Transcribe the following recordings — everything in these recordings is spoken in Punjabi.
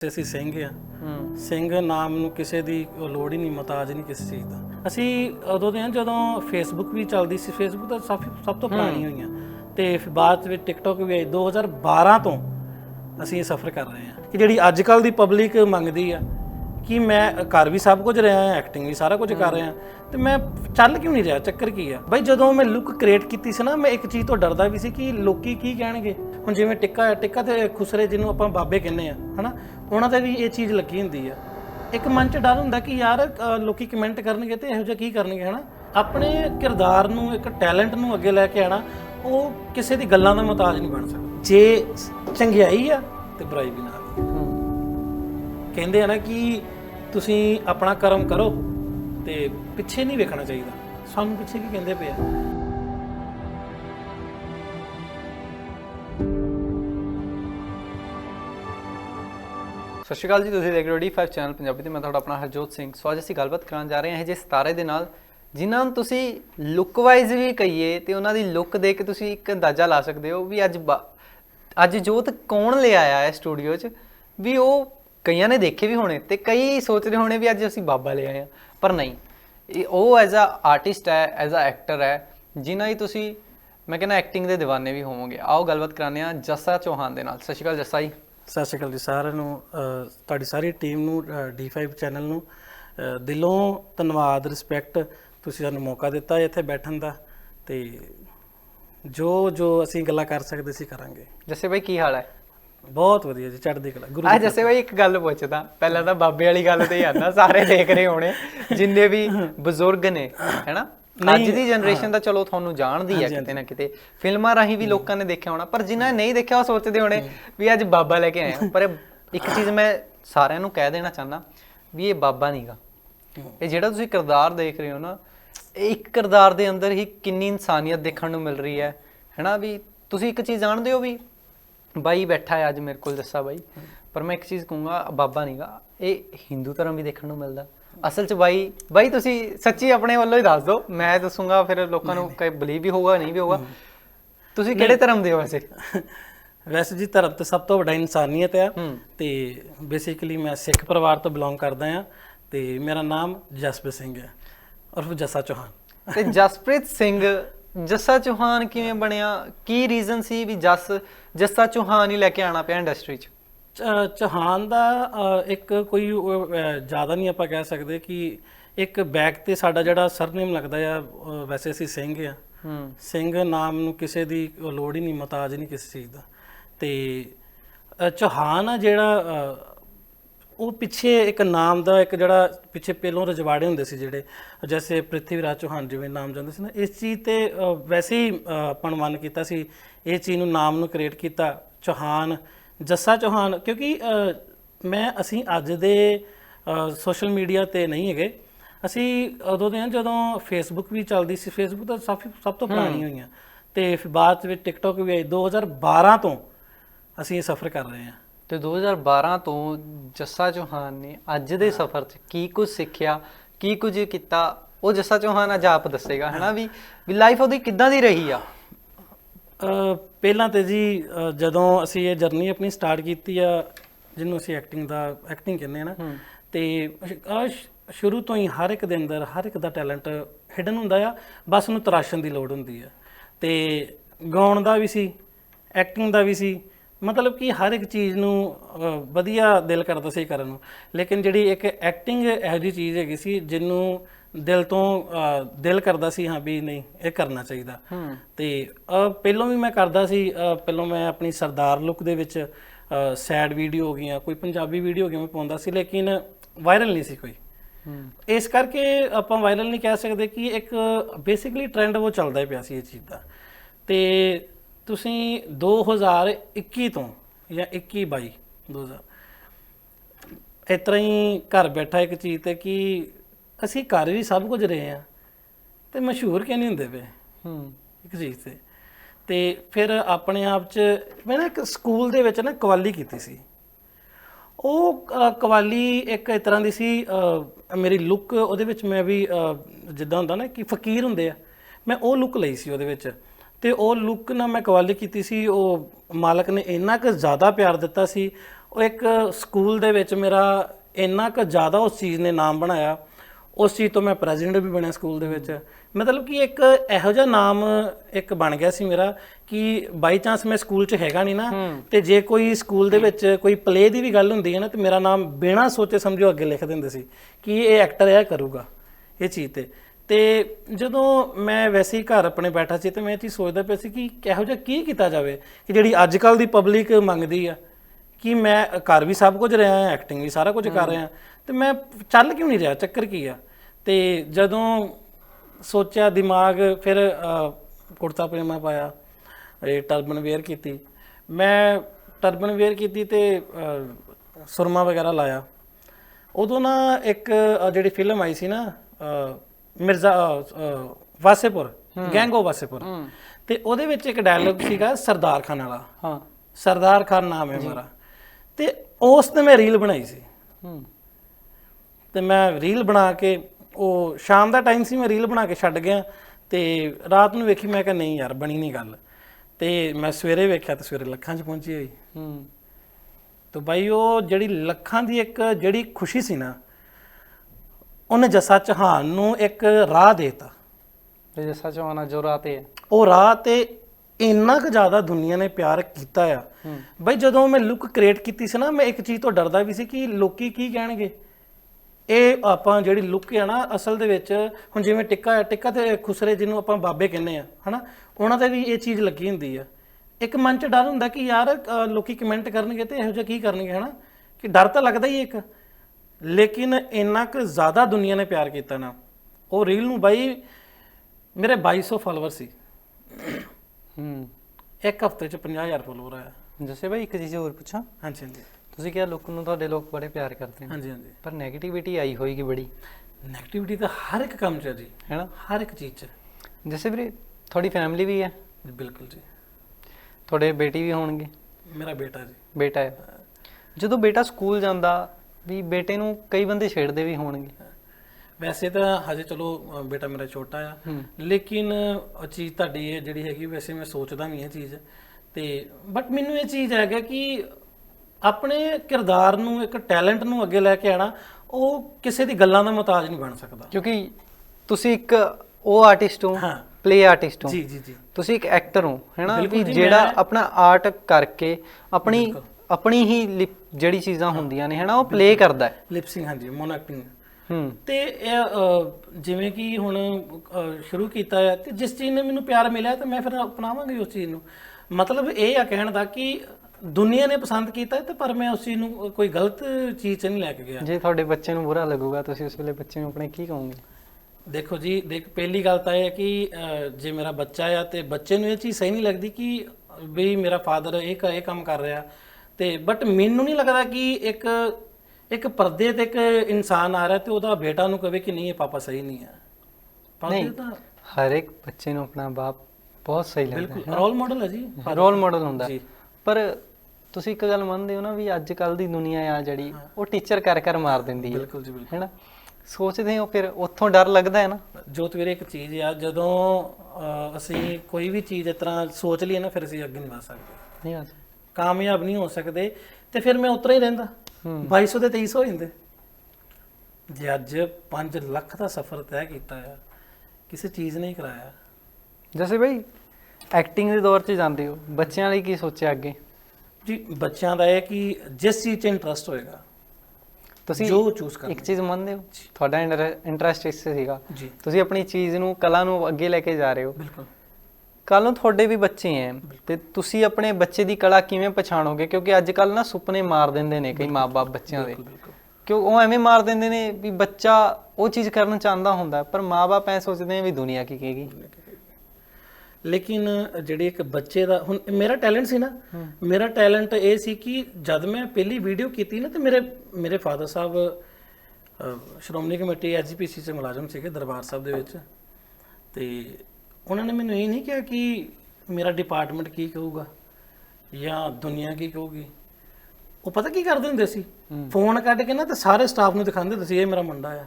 ਤੇ ਅਸੀਂ ਸਿੰਘ ਆ ਸਿੰਘ ਨਾਮ ਨੂੰ ਕਿਸੇ ਦੀ ਲੋੜ ਹੀ ਨਹੀਂ ਮਤਾਜ ਨਹੀਂ ਕਿਸੇ ਚੀਜ਼ ਦਾ। ਅਸੀਂ ਉਦੋਂ ਦੇ ਆ ਜਦੋਂ ਫੇਸਬੁੱਕ ਵੀ ਚੱਲਦੀ ਸੀ। ਫੇਸਬੁੱਕ ਤਾਂ ਸਭ ਸਭ ਤੋਂ ਪੁਰਾਣੀ ਹੋਈਆਂ। ਤੇ ਫਿਰ ਬਾਅਦ ਵਿੱਚ ਟਿਕਟੋਕ ਵੀ ਆਈ। 2012 ਤੋਂ ਅਸੀਂ ਇਹ ਸਫ਼ਰ ਕਰ ਰਹੇ ਹਾਂ। ਕਿ ਜਿਹੜੀ ਅੱਜ ਕੱਲ ਦੀ ਪਬਲਿਕ ਮੰਗਦੀ ਆ ਕਿ ਮੈਂ ਕਰ ਵੀ ਸਭ ਕੁਝ ਰਿਹਾ ਹਾਂ ਐਕਟਿੰਗ ਵੀ ਸਾਰਾ ਕੁਝ ਕਰ ਰਿਹਾ ਤੇ ਮੈਂ ਚੱਲ ਕਿਉਂ ਨਹੀਂ ਰਿਹਾ? ਚੱਕਰ ਕੀ ਆ? ਬਈ ਜਦੋਂ ਮੈਂ ਲੁੱਕ ਕ੍ਰੀਏਟ ਕੀਤੀ ਸੀ ਨਾ ਮੈਂ ਇੱਕ ਚੀਜ਼ ਤੋਂ ਡਰਦਾ ਵੀ ਸੀ ਕਿ ਲੋਕੀ ਕੀ ਕਹਿਣਗੇ? ਹੁਣ ਜਿਵੇਂ ਟਿੱਕਾ ਹੈ ਟਿੱਕਾ ਤੇ ਖੁਸਰੇ ਜਿਹਨੂੰ ਆਪਾਂ ਬਾਬੇ ਕਹਿੰਦੇ ਆ ਹਨਾ? ਉਹਨਾਂ ਤੇ ਵੀ ਇਹ ਚੀਜ਼ ਲੱਗੀ ਹੁੰਦੀ ਆ। ਇੱਕ ਮਨ ਚ ਡਰ ਹੁੰਦਾ ਕਿ ਯਾਰ ਲੋਕੀ ਕਮੈਂਟ ਕਰਨਗੇ ਤੇ ਇਹੋ ਜਿਹਾ ਕੀ ਕਰਨਗੇ ਹਨਾ? ਆਪਣੇ ਕਿਰਦਾਰ ਨੂੰ ਇੱਕ ਟੈਲੈਂਟ ਨੂੰ ਅੱਗੇ ਲੈ ਕੇ ਆਣਾ ਉਹ ਕਿਸੇ ਦੀ ਗੱਲਾਂ ਦਾ ਮੁਤਾਜ ਨਹੀਂ ਬਣ ਸਕਦਾ। ਜੇ ਚੰਗਿਆਈ ਆ ਤੇ ਬੁਰਾਈ ਵੀ ਨਾਲ। ਕਹਿੰਦੇ ਆ ਨਾ ਕਿ ਤੁਸੀਂ ਆਪਣਾ ਕਰਮ ਕਰੋ ਤੇ ਪਿੱਛੇ ਨਹੀਂ ਵੇਖਣਾ ਚਾਹੀਦਾ। ਸਾਨੂੰ ਪਿੱਛੇ ਕੀ ਕਹਿੰਦੇ ਪਏ ਆ? ਸਤਿ ਸ਼੍ਰੀ ਅਕਾਲ ਜੀ, ਤੁਸੀਂ ਦੇਖ ਰਹੇ ਹੋ ਡੀ5 ਚੈਨਲ ਪੰਜਾਬੀ ਤੇ ਮੈਂ ਤੁਹਾਡਾ ਆਪਣਾ ਹਰਜੋਤ ਸਿੰਘ। ਸੋ ਅੱਜ ਅਸੀਂ ਗੱਲਬਾਤ ਕਰਨ ਜਾ ਰਹੇ ਹਾਂ ਇਹ ਜੇ ਸਿਤਾਰੇ ਦੇ ਨਾਲ, ਜਿਨ੍ਹਾਂ ਨੂੰ ਤੁਸੀਂ ਲੁੱਕ ਵਾਈਜ਼ ਵੀ ਕਹੀਏ ਤੇ ਉਹਨਾਂ ਦੀ ਲੁੱਕ ਦੇਖ ਕੇ ਤੁਸੀਂ ਇੱਕ ਅੰਦਾਜ਼ਾ ਲਾ ਸਕਦੇ ਹੋ ਵੀ ਅੱਜ ਬਾ- ਅੱਜ ਜੋਤ ਕੌਣ ਲੈ ਆਇਆ ਹੈ ਸਟੂਡੀਓ 'ਚ? ਵੀ ਉਹ ਕਈਆਂ ਨੇ ਦੇਖੇ ਵੀ ਹੋਣੇ ਤੇ ਕਈ ਸੋਚਦੇ ਹੋਣੇ ਵੀ ਅੱਜ ਅਸੀਂ ਬਾਬਾ ਲੈ ਆਏ ਹਾਂ ਪਰ ਨਹੀਂ। ਇਹ ਉਹ ਐਜ਼ ਅ ਆਰਟਿਸਟ ਹੈ ਐਜ਼ ਅ ਐਕਟਰ ਹੈ ਜਿਨ੍ਹਾਂ ਹੀ ਤੁਸੀਂ ਮੈਂ ਕਹਿੰਦਾ ਐਕਟਿੰਗ ਦੇ دیਵਾਨੇ ਵੀ ਹੋਵੋਗੇ। ਆਓ ਗੱਲਬਾਤ ਕਰਾਉਂਦੇ ਹਾਂ ਜੱਸਾ ਚੌਹਾਨ ਦੇ ਨਾਲ। ਸਤਿ ਸ਼੍ਰੀ ਅਕਾਲ ਜੱਸਾ ਜੀ। ਸਤਿ ਸ਼੍ਰੀ ਅਕਾਲ ਜੀ ਸਾਰਿਆਂ ਨੂੰ ਤੁਹਾਡੀ ਸਾਰੀ ਟੀਮ ਨੂੰ D5 ਚੈਨਲ ਨੂੰ ਦਿਲੋਂ ਧੰਨਵਾਦ ਰਿਸਪੈਕਟ ਤੁਸੀਂ ਸਾਨੂੰ ਮੌਕਾ ਦਿੱਤਾ ਇੱਥੇ ਬੈਠਣ ਦਾ ਤੇ ਜੋ ਜੋ ਅਸੀਂ ਗੱਲਾਂ ਕਰ ਸਕਦੇ ਸੀ ਕਰਾਂਗੇ। ਜੱਸੇ ਭਾਈ ਕੀ ਹਾਲ ਹੈ? ਬਹੁਤ ਵਧੀਆ ਜੀ ਚੜ੍ਹਦੀ ਕਲਾ ਗੁਰੂ ਆ ਜੱਸੇ ਭਾਈ ਇੱਕ ਗੱਲ ਪੁੱਛਦਾ ਪਹਿਲਾਂ ਤਾਂ ਬਾਬੇ ਵਾਲੀ ਗੱਲ ਤੇ ਆਂਦਾ ਸਾਰੇ ਦੇਖ ਰਹੇ ਹੋਣੇ ਜਿੰਨੇ ਵੀ ਬਜ਼ੁਰਗ ਨੇ ਹੈਨਾ? ਅੱਜ ਦੀ ਜਨਰੇਸ਼ਨ ਤਾਂ ਚਲੋ ਤੁਹਾਨੂੰ ਜਾਣਦੀ ਹੈ ਕਿਤੇ ਨਾ ਕਿਤੇ ਫਿਲਮਾਂ ਰਾਹੀਂ ਵੀ ਲੋਕਾਂ ਨੇ ਦੇਖਿਆ ਹੋਣਾ ਪਰ ਜਿਨ੍ਹਾਂ ਨੇ ਨਹੀਂ ਦੇਖਿਆ ਉਹ ਸੋਚਦੇ ਹੋਣੇ ਵੀ ਅੱਜ ਬਾਬਾ ਲੈ ਕੇ ਆਏ ਪਰ ਇੱਕ ਚੀਜ਼ ਮੈਂ ਸਾਰਿਆਂ ਨੂੰ ਕਹਿ ਦੇਣਾ ਚਾਹੁੰਦਾ ਵੀ ਇਹ ਬਾਬਾ ਨਹੀਂਗਾ। ਇਹ ਜਿਹੜਾ ਤੁਸੀਂ ਕਿਰਦਾਰ ਦੇਖ ਰਹੇ ਹੋ ਨਾ ਇੱਕ ਕਿਰਦਾਰ ਦੇ ਅੰਦਰ ਹੀ ਕਿੰਨੀ ਇਨਸਾਨੀਅਤ ਦੇਖਣ ਨੂੰ ਮਿਲ ਰਹੀ ਹੈ ਹੈਨਾ? ਵੀ ਤੁਸੀਂ ਇੱਕ ਚੀਜ਼ ਜਾਣਦੇ ਹੋ ਵੀ ਬਾਈ ਬੈਠਾ ਹੈ ਅੱਜ ਮੇਰੇ ਕੋਲ ਦੱਸਾ ਬਾਈ। ਪਰ ਮੈਂ ਇੱਕ ਚੀਜ਼ ਕਹੂੰਗਾ ਬਾਬਾ ਨਹੀਂਗਾ ਇਹ ਹਿੰਦੂ ਧਰਮ ਵੀ ਦੇਖਣ ਨੂੰ ਮਿਲਦਾ। ਅਸਲ 'ਚ ਬਾਈ ਬਾਈ ਤੁਸੀਂ ਸੱਚੀ ਆਪਣੇ ਵੱਲੋਂ ਹੀ ਦੱਸ ਦਿਓ। ਮੈਂ ਦੱਸੂਗਾ ਫਿਰ ਲੋਕਾਂ ਨੂੰ ਕਈ ਬਲੀਵ ਵੀ ਹੋਊਗਾ ਨਹੀਂ ਵੀ ਹੋਊਗਾ। ਤੁਸੀਂ ਕਿਹੜੇ ਧਰਮ ਦੇ ਹੋ ਵੈਸੇ? ਵੈਸੇ ਜੀ ਧਰਮ ਤੇ ਸਭ ਤੋਂ ਵੱਡਾ ਇਨਸਾਨੀਅਤ ਆ। ਤੇ ਬੇਸਿਕਲੀ ਮੈਂ ਸਿੱਖ ਪਰਿਵਾਰ ਤੋਂ ਬਿਲੋਂਗ ਕਰਦਾ ਆ। ਤੇ ਮੇਰਾ ਨਾਮ ਜਸਪ੍ਰੀਤ ਸਿੰਘ ਹੈ। ਉਰਫ ਜੱਸਾ ਚੌਹਾਨ। ਤੇ ਜਸਪ੍ਰੀਤ ਸਿੰਘ ਜੱਸਾ ਚੌਹਾਨ ਕਿਵੇਂ ਬਣਿਆ? ਕੀ ਰੀਜ਼ਨ ਸੀ ਵੀ ਜਸ ਜੱਸਾ ਚੌਹਾਨ ਹੀ ਲੈ ਕੇ ਆਣਾ ਪਿਆ ਇੰਡਸਟਰੀ 'ਚ? ਚੌਹਾਨ ਦਾ ਇੱਕ ਕੋਈ ਜ਼ਿਆਦਾ ਨਹੀਂ ਆਪਾਂ ਕਹਿ ਸਕਦੇ ਕਿ ਇੱਕ ਬੈਕ ਤੇ ਸਾਡਾ ਜਿਹੜਾ ਸਰਨੇਮ ਲੱਗਦਾ ਆ ਵੈਸੇ ਅਸੀਂ ਸਿੰਘ ਆ। ਹੂੰ। ਸਿੰਘ ਨਾਮ ਨੂੰ ਕਿਸੇ ਦੀ ਲੋੜ ਹੀ ਨਹੀਂ ਮਤਾਜ ਨਹੀਂ ਕਿਸੇ ਚੀਜ਼ ਦਾ। ਤੇ ਚੌਹਾਨ ਆ ਜਿਹੜਾ ਉਹ ਪਿੱਛੇ ਇੱਕ ਨਾਮ ਦਾ ਇੱਕ ਜਿਹੜਾ ਪਿੱਛੇ ਪਹਿਲੋਂ ਰਜਵਾੜੇ ਹੁੰਦੇ ਸੀ ਜਿਹੜੇ ਜੈਸੇ ਪ੍ਰਿਥਵੀ ਰਾਜ ਚੌਹਾਨ ਜਿਵੇਂ ਨਾਮ ਜਾਂਦੇ ਸੀ ਨਾ ਇਸ ਚੀਜ਼ ਤੇ ਵੈਸੇ ਹੀ ਆਪਾਂ ਮਨ ਕੀਤਾ ਸੀ ਇਹ ਚੀਜ਼ ਨੂੰ ਨਾਮ ਨੂੰ ਕ੍ਰੀਏਟ ਕੀਤਾ ਚੌਹਾਨ ਜੱਸਾ ਚੌਹਾਨ ਕਿਉਂਕਿ ਮੈਂ ਅਸੀਂ ਅੱਜ ਦੇ ਸੋਸ਼ਲ ਮੀਡੀਆ ਤੇ ਨਹੀਂ ਹੈਗੇ ਅਸੀਂ ਉਦੋਂ ਦੇ ਜਦੋਂ ਫੇਸਬੁੱਕ ਵੀ ਚੱਲਦੀ ਸੀ ਫੇਸਬੁੱਕ ਤਾਂ ਸਭ ਸਭ ਤੋਂ ਪੁਰਾਣੀ ਹੋਈਆਂ ਤੇ ਫਿਰ ਬਾਅਦ ਵਿੱਚ ਟਿਕਟੋਕ ਵੀ ਆਈ 2012 ਤੋਂ ਅਸੀਂ ਇਹ ਸਫ਼ਰ ਕਰ ਰਹੇ ਹਾਂ। ਤੇ 2012 ਤੋਂ ਜੱਸਾ ਚੌਹਾਨ ਨੇ ਅੱਜ ਦੇ ਸਫ਼ਰ 'ਚ ਕੀ ਕੁਝ ਸਿੱਖਿਆ ਕੀ ਕੁਝ ਕੀਤਾ ਉਹ ਜੱਸਾ ਚੌਹਾਨ ਅੱਜ ਆਪ ਦੱਸੇਗਾ ਹੈਨਾ ਵੀ ਵੀ ਲਾਈਫ ਉਹਦੀ ਕਿੱਦਾਂ ਦੀ ਰਹੀ ਆ? ਪਹਿਲਾਂ ਤੇ ਜੀ ਜਦੋਂ ਅਸੀਂ ਇਹ ਜਰਨੀ ਆਪਣੀ ਸਟਾਰਟ ਕੀਤੀ ਆ ਜਿਹਨੂੰ ਅਸੀਂ ਐਕਟਿੰਗ ਦਾ ਐਕਟਿੰਗ ਕਹਿੰਦੇ ਆ ਨਾ ਤੇ ਸ਼ੁਰੂ ਤੋਂ ਹੀ ਹਰ ਇੱਕ ਦੇ ਅੰਦਰ ਹਰ ਇੱਕ ਦਾ ਟੈਲੈਂਟ ਹਿਡਨ ਹੁੰਦਾ ਆ ਬਸ ਉਹਨੂੰ ਤਰਾਸ਼ਣ ਦੀ ਲੋੜ ਹੁੰਦੀ ਆ। ਤੇ ਗਾਉਣ ਦਾ ਵੀ ਸੀ ਐਕਟਿੰਗ ਦਾ ਵੀ ਸੀ ਮਤਲਬ ਕਿ ਹਰ ਇੱਕ ਚੀਜ਼ ਨੂੰ ਵਧੀਆ ਦਿਲ ਕਰਦਾ ਸੀ ਕਰਨ ਨੂੰ। ਲੇਕਿਨ ਜਿਹੜੀ ਇੱਕ ਐਕਟਿੰਗ ਇਹੋ ਜਿਹੀ ਚੀਜ਼ ਹੈਗੀ ਸੀ ਜਿਹਨੂੰ ਦਿਲ ਤੋਂ ਦਿਲ ਕਰਦਾ ਸੀ ਹਾਂ ਵੀ ਨਹੀਂ ਇਹ ਕਰਨਾ ਚਾਹੀਦਾ। ਤੇ ਪਹਿਲਾਂ ਵੀ ਮੈਂ ਕਰਦਾ ਸੀ ਪਹਿਲਾਂ ਮੈਂ ਆਪਣੀ ਸਰਦਾਰ ਲੁੱਕ ਦੇ ਵਿੱਚ ਸੈਡ ਵੀਡੀਓ ਹੋ ਗਈਆਂ ਕੋਈ ਪੰਜਾਬੀ ਵੀਡੀਓ ਹੋ ਗਈਆਂ ਮੈਂ ਪਾਉਂਦਾ ਸੀ ਲੇਕਿਨ ਵਾਇਰਲ ਨਹੀਂ ਸੀ ਕੋਈ। ਇਸ ਕਰਕੇ ਆਪਾਂ ਵਾਇਰਲ ਨਹੀਂ ਕਹਿ ਸਕਦੇ ਕਿ ਇੱਕ ਬੇਸਿਕਲੀ ਟ੍ਰੈਂਡ ਉਹ ਚੱਲਦਾ ਹੀ ਪਿਆ ਸੀ ਇਹ ਚੀਜ਼ ਦਾ। ਤੇ ਤੁਸੀਂ 2021 ਤੋਂ ਜਾਂ 21 22 2000 ਇਸ ਤਰ੍ਹਾਂ ਹੀ ਘਰ ਬੈਠਾ ਇੱਕ ਚੀਜ਼ ਤੇ ਕਿ ਅਸੀਂ ਕਰ ਵੀ ਸਭ ਕੁਝ ਰਹੇ ਆ ਤੇ ਮਸ਼ਹੂਰ ਕਿਉਂ ਨਹੀਂ ਹੁੰਦੇ ਪਏ? ਹੂੰ। ਇੱਕ ਚੀਜ਼ ਤੇ। ਤੇ ਫਿਰ ਆਪਣੇ ਆਪ ਚ ਮੈਂ ਨਾ ਇੱਕ ਸਕੂਲ ਦੇ ਵਿੱਚ ਨਾ ਕਵਾਲੀ ਕੀਤੀ ਸੀ। ਉਹ ਕਵਾਲੀ ਇੱਕ ਇਸ ਤਰ੍ਹਾਂ ਦੀ ਸੀ ਮੇਰੀ ਲੁੱਕ ਉਹਦੇ ਵਿੱਚ ਮੈਂ ਵੀ ਜਿੱਦਾਂ ਹੁੰਦਾ ਨਾ ਕਿ ਫਕੀਰ ਹੁੰਦੇ ਆ। ਮੈਂ ਉਹ ਲੁੱਕ ਲਈ ਸੀ ਉਹਦੇ ਵਿੱਚ। ਤੇ ਉਹ ਲੁੱਕ ਨਾਲ ਮੈਂ ਕਵਾਲੀ ਕੀਤੀ ਸੀ ਉਹ ਮਾਲਕ ਨੇ ਇੰਨਾ ਕੁ ਜ਼ਿਆਦਾ ਪਿਆਰ ਦਿੱਤਾ ਸੀ ਉਹ ਇੱਕ ਸਕੂਲ ਦੇ ਵਿੱਚ ਮੇਰਾ ਇੰਨਾ ਕੁ ਜ਼ਿਆਦਾ ਉਸ ਚੀਜ਼ ਨੇ ਨਾਮ ਬਣਾਇਆ ਉਸ ਚੀਜ਼ ਤੋਂ ਮੈਂ ਪ੍ਰੈਜ਼ੀਡੈਂਟ ਵੀ ਬਣਿਆ ਸਕੂਲ ਦੇ ਵਿੱਚ। ਮਤਲਬ ਕਿ ਇੱਕ ਇਹੋ ਜਿਹਾ ਨਾਮ ਇੱਕ ਬਣ ਗਿਆ ਸੀ ਮੇਰਾ ਕਿ ਬਾਈ ਚਾਂਸ ਮੈਂ ਸਕੂਲ 'ਚ ਹੈਗਾ ਨਹੀਂ ਨਾ ਤੇ ਜੇ ਕੋਈ ਸਕੂਲ ਦੇ ਵਿੱਚ ਕੋਈ ਪਲੇ ਦੀ ਵੀ ਗੱਲ ਹੁੰਦੀ ਹੈ ਨਾ ਤੇ ਮੇਰਾ ਨਾਮ ਬਿਨਾਂ ਸੋਚੇ ਸਮਝੋ ਅੱਗੇ ਲਿਖ ਦਿੰਦੇ ਸੀ ਕਿ ਇਹ ਐਕਟਰ ਇਹ ਕਰੂਗਾ ਇਹ ਚੀਜ਼ ਤੇ। ਤੇ ਜਦੋਂ ਮੈਂ ਵੈਸੇ ਹੀ ਘਰ ਆਪਣੇ ਬੈਠਾ ਸੀ ਤੇ ਮੈਂ ਇਹ ਚੀਜ਼ ਸੋਚਦਾ ਪਿਆ ਸੀ ਕਿ ਕਿਹੋ ਜਿਹਾ ਕੀ ਕੀਤਾ ਜਾਵੇ ਕਿ ਜਿਹੜੀ ਅੱਜ ਕੱਲ ਦੀ ਪਬਲਿਕ ਮੰਗਦੀ ਆ ਕਿ ਮੈਂ ਕਰ ਵੀ ਸਭ ਕੁਝ ਰਿਹਾ ਹਾਂ ਐਕਟਿੰਗ ਵੀ ਸਾਰਾ ਕੁਝ ਕਰ ਰਿਹਾ ਤੇ ਮੈਂ ਚੱਲ ਕਿਉਂ ਨਹੀਂ ਰਿਹਾ ਚੱਕਰ ਕੀ ਆ? ਤੇ ਜਦੋਂ ਸੋਚਿਆ ਦਿਮਾਗ ਫਿਰ ਕੁੜਤਾ ਪਜਾਮਾ ਪਾਇਆ ਇਹ ਟਰਬਨ ਵੇਅਰ ਕੀਤੀ ਮੈਂ ਟਰਬਨ ਵੇਅਰ ਕੀਤੀ ਤੇ ਸੁਰਮਾ ਵਗੈਰਾ ਲਾਇਆ। ਉਦੋਂ ਨਾ ਇੱਕ ਜਿਹੜੀ ਫਿਲਮ ਆਈ ਸੀ ਨਾ ਮਿਰਜ਼ਾ ਵਾਸੇਪੁਰ ਗੈਂਗੋ ਵਾਸੇਪੁਰ। ਤੇ ਉਹਦੇ ਵਿੱਚ ਇੱਕ ਡਾਇਲੌਗ ਸੀਗਾ ਸਰਦਾਰ ਖਾਨ ਵਾਲਾ। ਹਾਂ। ਸਰਦਾਰ ਖਾਨ ਨਾਮ ਹੈ ਮੇਰਾ। ਤੇ ਉਸ ਤੇ ਮੈਂ ਰੀਲ ਬਣਾਈ ਸੀ। ਹੂੰ। ਤੇ ਮੈਂ ਰੀਲ ਬਣਾ ਕੇ ਉਹ ਸ਼ਾਮ ਦਾ ਟਾਈਮ ਸੀ ਮੈਂ ਰੀਲ ਬਣਾ ਕੇ ਛੱਡ ਗਿਆ। ਤੇ ਰਾਤ ਨੂੰ ਵੇਖੀ ਮੈਂ ਕਿਹਾ ਨਹੀਂ ਯਾਰ ਬਣੀ ਨਹੀਂ ਗੱਲ। ਤੇ ਮੈਂ ਸਵੇਰੇ ਵੇਖਿਆ ਤੇ ਸਵੇਰੇ ਲੱਖਾਂ 'ਚ ਪਹੁੰਚੀ ਹੋਈ। ਹੂੰ। ਤੇ ਬਾਈ ਉਹ ਜਿਹੜੀ ਲੱਖਾਂ ਦੀ ਇੱਕ ਜਿਹੜੀ ਖੁਸ਼ੀ ਸੀ ਨਾ ਉਹਨੇ ਜੱਸਾ ਚੌਹਾਨ ਨੂੰ ਇੱਕ ਰਾਹ ਦੇਤਾ। ਤੇ ਜੇ ਸੱਚ ਹੋਣਾ ਜੋ ਰਾਤੇ ਹੈ। ਉਹ ਰਾਹ ਤੇ ਇੰਨਾ ਕੁ ਜ਼ਿਆਦਾ ਦੁਨੀਆ ਨੇ ਪਿਆਰ ਕੀਤਾ ਆ। ਬਈ ਜਦੋਂ ਮੈਂ ਲੁੱਕ ਕ੍ਰੀਏਟ ਕੀਤੀ ਸੀ ਨਾ ਮੈਂ ਇੱਕ ਚੀਜ਼ ਤੋਂ ਡਰਦਾ ਵੀ ਸੀ ਕਿ ਲੋਕੀ ਕੀ ਕਹਿਣਗੇ? ਇਹ ਆਪਾਂ ਜਿਹੜੀ ਲੁੱਕ ਹੈ ਨਾ ਅਸਲ ਦੇ ਵਿੱਚ ਹੁਣ ਜਿਵੇਂ ਟਿੱਕਾ ਹੈ ਟਿੱਕਾ ਤੇ ਖੁਸਰੇ ਜਿਹਨੂੰ ਆਪਾਂ ਬਾਬੇ ਕਹਿੰਦੇ ਆ ਹਨਾ? ਉਹਨਾਂ ਤੇ ਵੀ ਇਹ ਚੀਜ਼ ਲੱਗੀ ਹੁੰਦੀ ਆ। ਇੱਕ ਮਨ 'ਚ ਡਰ ਹੁੰਦਾ ਕਿ ਯਾਰ ਲੋਕੀ ਕਮੈਂਟ ਕਰਨਗੇ ਤੇ ਇਹੋ ਜਿਹਾ ਕੀ ਕਰਨਗੇ ਹਨਾ? ਕਿ ਡਰ ਤਾਂ ਲੱਗਦਾ ਹੀ ਇੱਕ। ਲੇਕਿਨ ਇੰਨਾ ਕੁ ਜ਼ਿਆਦਾ ਦੁਨੀਆ ਨੇ ਪਿਆਰ ਕੀਤਾ ਨਾ ਉਹ ਰੀਲ ਨੂੰ ਬਾਈ ਮੇਰੇ 2200 ਫਾਲੋਅਰ ਸੀ। ਹੂੰ। ਇੱਕ ਹਫ਼ਤੇ 'ਚ 50000 ਫਾਲੋਅਰ ਆਇਆ। ਜਸੇ ਭਾਈ ਇੱਕ ਚੀਜ਼ ਹੋਰ ਪੁੱਛਾਂ? ਹਾਂਜੀ ਹਾਂਜੀ। ਤੁਸੀਂ ਕਿਹਾ ਲੋਕ ਨੂੰ ਤੁਹਾਡੇ ਲੋਕ ਬੜੇ ਪਿਆਰ ਕਰਦੇ ਨੇ। ਹਾਂਜੀ ਹਾਂਜੀ। ਪਰ 네ਗੇਟਿਵਿਟੀ ਆਈ ਹੋਏਗੀ ਬੜੀ। ਨੈਗੇਟਿਵਿਟੀ ਤਾਂ ਹਰ ਇੱਕ ਕੰਮ 'ਚ ਹੈ ਜੀ। ਹੈਨਾ ਹਰ ਇੱਕ ਚੀਜ਼ 'ਚ। ਜਸੇ ਵੀਰੇ ਤੁਹਾਡੀ ਫੈਮਿਲੀ ਵੀ ਹੈ? ਬਿਲਕੁਲ ਜੀ। ਤੁਹਾਡੇ ਬੇਟੀ ਵੀ ਹੋਣਗੇ? ਮੇਰਾ ਬੇਟਾ ਜੀ। ਬੇਟਾ ਹੈ। ਜਦੋਂ ਬੇਟਾ ਸਕੂਲ ਜਾਂਦਾ ਵੀ ਬੇਟੇ ਨੂੰ ਕਈ ਬੰਦੇ ਛੇੜਦੇ ਵੀ ਹੋਣਗੇ। ਵੈਸੇ ਤਾਂ ਹਜੇ ਚਲੋ ਬੇਟਾ ਮੇਰਾ ਛੋਟਾ ਆ। ਲੇਕਿਨ ਉਹ ਚੀਜ਼ ਤੁਹਾਡੀ ਇਹ ਜਿਹੜੀ ਹੈਗੀ ਵੈਸੇ ਮੈਂ ਸੋਚਦਾ ਵੀ ਇਹ ਚੀਜ਼। ਤੇ ਬਟ ਮੈਨੂੰ ਇਹ ਚੀਜ਼ ਹੈਗਾ ਕਿ ਆਪਣੇ ਕਿਰਦਾਰ ਨੂੰ ਇੱਕ ਟੈਲੈਂਟ ਨੂੰ ਅੱਗੇ ਲੈ ਕੇ ਆਣਾ ਉਹ ਕਿਸੇ ਦੀ ਗੱਲਾਂ ਦਾ ਮੁਤਾਜ ਨਹੀਂ ਬਣ ਸਕਦਾ। ਕਿਉਂਕਿ ਤੁਸੀਂ ਇੱਕ ਉਹ ਆਰਟਿਸਟ ਹੋ ਹਾਂ। ਪਲੇ ਆਰਟਿਸਟ ਹੋ। ਜੀ ਜੀ ਜੀ। ਤੁਸੀਂ ਇੱਕ ਐਕਟਰ ਹੋ ਹੈਨਾ ਵੀ ਜਿਹੜਾ ਆਪਣਾ ਆਰਟ ਕਰਕੇ ਆਪਣੀ ਆਪਣੀ ਹੀ ਲਿਪ- ਜਿਹੜੀ ਚੀਜ਼ਾਂ ਹੁੰਦੀਆਂ ਨੇ ਹੈਨਾ ਉਹ ਪਲੇ ਕਰਦਾ ਹੈ। ਲਿਪਸਿੰਗ ਹਾਂਜੀ ਮੋਨੋ ਐਕਟਿੰਗ ਹੂੰ। ਤੇ ਇਹ ਜਿਵੇਂ ਕਿ ਹੁਣ ਸ਼ੁਰੂ ਕੀਤਾ ਹੈ ਤੇ ਜਿਸ ਚੀਜ਼ ਨੇ ਮੈਨੂੰ ਪਿਆਰ ਮਿਲਿਆ ਤਾਂ ਮੈਂ ਫਿਰ ਅਪਣਾਵਾਂਗੀ ਉਸ ਚੀਜ਼ ਨੂੰ। ਮਤਲਬ ਇਹ ਆ ਕਹਿਣ ਦਾ ਕਿ ਦੁਨੀਆ ਨੇ ਪਸੰਦ ਕੀਤਾ ਤੇ ਪਰ ਮੈਂ ਉਸ ਚੀਜ਼ ਨੂੰ ਕੋਈ ਗਲਤ ਚੀਜ਼ 'ਚ ਨਹੀਂ ਲੈ ਕੇ ਗਿਆ। ਜੇ ਤੁਹਾਡੇ ਬੱਚੇ ਨੂੰ ਬੁਰਾ ਲੱਗੂਗਾ ਤੁਸੀਂ ਉਸ ਵੇਲੇ ਬੱਚੇ ਨੂੰ ਆਪਣੇ ਕੀ ਕਹੋਗੇ? ਦੇਖੋ ਜੀ ਦੇਖ ਪਹਿਲੀ ਗੱਲ ਤਾਂ ਇਹ ਹੈ ਕਿ ਜੇ ਮੇਰਾ ਬੱਚਾ ਆ ਤੇ ਬੱਚੇ ਨੂੰ ਇਹ ਚੀਜ਼ ਸਹੀ ਨਹੀਂ ਲੱਗਦੀ ਕਿ ਵੀ ਮੇਰਾ ਫਾਦਰ ਇਹ ਕ- ਇਹ ਕੰਮ ਕਰ ਰਿਹਾ ਤੇ ਬਟ ਮੈਨੂੰ ਨਹੀਂ ਲੱਗਦਾ ਕਿ ਇੱਕ ਇੱਕ ਪਰਦੇ ਤੇ ਇੱਕ ਇਨਸਾਨ ਆ ਰਿਹਾ ਤੇ ਉਹਦਾ ਬੇਟਾ ਨੂੰ ਕਹੇ ਕਿ ਨਹੀਂ ਇਹ ਪਾਪਾ ਸਹੀ ਨਹੀਂ ਹੈ। ਪਰਦੇ ਨਹੀਂ। ਤਾਂ ਹਰ ਇੱਕ ਬੱਚੇ ਨੂੰ ਆਪਣਾ ਬਾਪ ਬਹੁਤ ਸਹੀ ਲੱਗਦਾ ਬਿਲਕੁਲ ਰੋਲ ਮਾਡਲ ਹੈ ਜੀ। ਹੈ ਰੋਲ ਮਾਡਲ ਹੁੰਦਾ। ਜੀ। ਪਰ ਤੁਸੀਂ ਇੱਕ ਗੱਲ ਮੰਨਦੇ ਹੋ ਨਾ ਵੀ ਅੱਜ ਕੱਲ ਦੀ ਦੁਨੀਆ ਆ ਜਿਹੜੀ ਉਹ ਟੀਚਰ ਕਰ ਕਰ ਮਾਰ ਦਿੰਦੀ ਹੈ। ਬਿਲਕੁਲ ਜੀ ਬਿਲਕੁਲ। ਹੈਨਾ ਸੋਚਦੇ ਹੋ ਫਿਰ ਉੱਥੋਂ ਡਰ ਲੱਗਦਾ ਹੈ ਨਾ? ਜੋਤ ਵੀਰੇ ਇੱਕ ਚੀਜ਼ ਆ ਜਦੋਂ ਅਸੀਂ ਕੋਈ ਵੀ ਚੀਜ਼ ਇਸ ਤਰ੍ਹਾਂ ਸੋਚ ਲਈਏ ਨਾ ਫਿਰ ਅਸੀਂ ਅੱਗੇ ਨਹੀਂ ਵਧ ਸਕਦੇ। ਨਹੀਂ ਆ ਕਾਮਯਾਬ ਨਹੀਂ ਹੋ ਸਕਦੇ ਤੇ ਫਿਰ ਮੈਂ ਉਤਰਾ ਹੀ ਰਹਿੰਦਾ। 2200 ਦੇ 2300 ਹੋ ਜਾਂਦੇ। ਜੇ ਅੱਜ 5 ਲੱਖ ਦਾ ਸਫ਼ਰ ਤੈਅ ਕੀਤਾ ਆ ਕਿਸੇ ਚੀਜ਼ ਨੇ ਹੀ ਕਰਾਇਆ। ਜੈਸੇ ਬਈ ਐਕਟਿੰਗ ਦੇ ਦੌਰ 'ਚ ਜਾਂਦੇ ਹੋ। ਬੱਚਿਆਂ ਲਈ ਕੀ ਸੋਚਿਆ ਅੱਗੇ? ਜੀ ਬੱਚਿਆਂ ਦਾ ਇਹ ਕਿ ਜਿਸ ਚੀਜ਼ 'ਚ ਇੰਟਰਸਟ ਹੋਏਗਾ ਤੁਸੀਂ ਜੋ ਚੂਜ਼ ਕਰਨਾ। ਇੱਕ ਚੀਜ਼ ਮੰਨਦੇ ਹੋ? ਤੁਹਾਡਾ ਇੰਟਰਸਟ ਇਸ ਸੀਗਾ। ਤੁਸੀਂ ਆਪਣੀ ਚੀਜ਼ ਨੂੰ ਕਲਾ ਨੂੰ ਅੱਗੇ ਲੈ ਕੇ ਜਾ ਰਹੇ ਹੋ। ਬਿਲਕੁਲ। ਕੱਲ ਨੂੰ ਤੁਹਾਡੇ ਵੀ ਬੱਚੇ ਐ। ਤੇ ਤੁਸੀਂ ਆਪਣੇ ਬੱਚੇ ਦੀ ਕਲਾ ਕਿਵੇਂ ਪਛਾਣੋਗੇ? ਕਿਉਂਕਿ ਅੱਜ ਕੱਲ ਨਾ ਸੁਪਨੇ ਮਾਰ ਦਿੰਦੇ ਨੇ ਕਈ ਮਾਪੇ ਬੱਚਿਆਂ ਦੇ। ਕਿਉਂ ਉਹ ਐਵੇਂ ਮਾਰ ਦਿੰਦੇ ਨੇ ਵੀ ਬੱਚਾ ਉਹ ਚੀਜ਼ ਕਰਨ ਚਾਹੁੰਦਾ ਹੁੰਦਾ ਪਰ ਮਾਪੇ ਐ ਸੋਚਦੇ ਨੇ ਵੀ ਦੁਨੀਆ ਕੀ ਕਹੇਗੀ। ਲੇਕਿਨ ਜਿਹੜੇ ਇੱਕ ਬੱਚੇ ਦਾ ਹੁਣ ਮੇਰਾ ਟੈਲੈਂਟ ਸੀ ਨਾ ਮੇਰਾ ਟੈਲੈਂਟ ਇਹ ਸੀ ਕਿ ਜਦ ਮੈਂ ਪਹਿਲੀ ਵੀਡੀਓ ਕੀਤੀ ਨਾ ਤੇ ਮੇਰੇ ਮੇਰੇ ਫਾਦਰ ਸਾਹਿਬ ਸ਼੍ਰੋਮਣੀ ਕਮੇਟੀ ਐਜੀਪੀਸੀ ਚ ਮੁਲਾਜ਼ਮ ਸੀਗੇ ਦਰਬਾਰ ਸਾਹਿਬ ਦੇ ਵਿੱਚ। ਤੇ ਉਹਨਾਂ ਨੇ ਮੈਨੂੰ ਇਹ ਨਹੀਂ ਕਿਹਾ ਕਿ ਮੇਰਾ ਡਿਪਾਰਟਮੈਂਟ ਕੀ ਕਹੂਗਾ ਜਾਂ ਦੁਨੀਆ ਕੀ ਕਹੂਗੀ। ਉਹ ਪਤਾ ਕੀ ਕਰਦੇ ਹੁੰਦੇ ਸੀ? ਫੋਨ ਕੱਢ ਕੇ ਨਾ ਤੇ ਸਾਰੇ ਸਟਾਫ ਨੂੰ ਦਿਖਾਉਂਦੇ ਹੁੰਦੇ ਸੀ ਇਹ ਮੇਰਾ ਮੁੰਡਾ ਆ।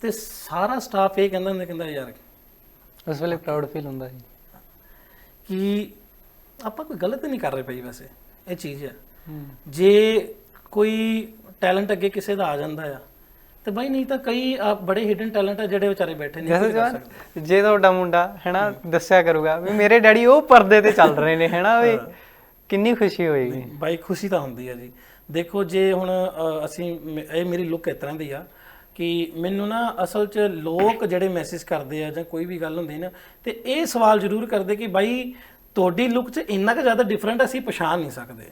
ਤੇ ਸਾਰਾ ਸਟਾਫ ਇਹ ਕਹਿੰਦਾ ਹੁੰਦਾ ਕਹਿੰਦਾ ਯਾਰ ਉਸ ਵੇਲੇ ਪ੍ਰਾਊਡ ਫੀਲ ਹੁੰਦਾ ਸੀ। ਕਿ ਆਪਾਂ ਕੋਈ ਗਲਤ ਨਹੀਂ ਕਰ ਰਹੇ ਭਾਈ ਵੈਸੇ ਇਹ ਚੀਜ਼ ਹੈ। ਜੇ ਕੋਈ ਟੈਲੈਂਟ ਅੱਗੇ ਕਿਸੇ ਦਾ ਆ ਜਾਂਦਾ ਆ ਤੇ ਬਾਈ ਨਹੀਂ ਤਾਂ ਕਈ ਬੜੇ ਹਿਡਨ ਟੈਲੈਂਟ ਆ ਜਿਹੜੇ ਵਿਚਾਰੇ ਬੈਠੇ ਨਹੀਂ ਕੋਈ ਕਰ ਜਵਾਨ ਸਕਦਾ। ਜੇ ਤੁਹਾਡਾ ਮੁੰਡਾ ਹੈਨਾ ਦੱਸਿਆ ਕਰੂਗਾ ਵੀ ਮੇਰੇ ਡੈਡੀ ਉਹ ਪਰਦੇ ਤੇ ਚੱਲ ਰਹੇ ਨੇ ਹੈਨਾ ਵੀ ਕਿੰਨੀ ਖੁਸ਼ੀ ਹੋਏਗੀ ਬਾਈ ਖੁਸ਼ੀ ਤਾਂ ਹੁੰਦੀ ਆ ਜੀ। ਦੇਖੋ ਜੇ ਹੁਣ ਅ, ਅਸੀਂ ਮ- ਇਹ ਮੇਰੀ ਲੁੱਕ ਇਸ ਤਰ੍ਹਾਂ ਦੀ ਆ ਕਿ ਮੈਨੂੰ ਨਾ ਅਸਲ 'ਚ ਲੋਕ ਜਿਹੜੇ ਮੈਸੇਜ ਕਰਦੇ ਆ ਜਾਂ ਕੋਈ ਵੀ ਗੱਲ ਹੁੰਦੀ ਨਾ ਤੇ ਇਹ ਸਵਾਲ ਜ਼ਰੂਰ ਕਰਦੇ ਕਿ ਬਾਈ ਤੁਹਾਡੀ ਲੁੱਕ 'ਚ ਇੰਨਾ ਕੁ ਜ਼ਿਆਦਾ ਡਿਫਰੈਂਟ ਅਸੀਂ ਪਛਾਣ ਨਹੀਂ ਸਕਦੇ।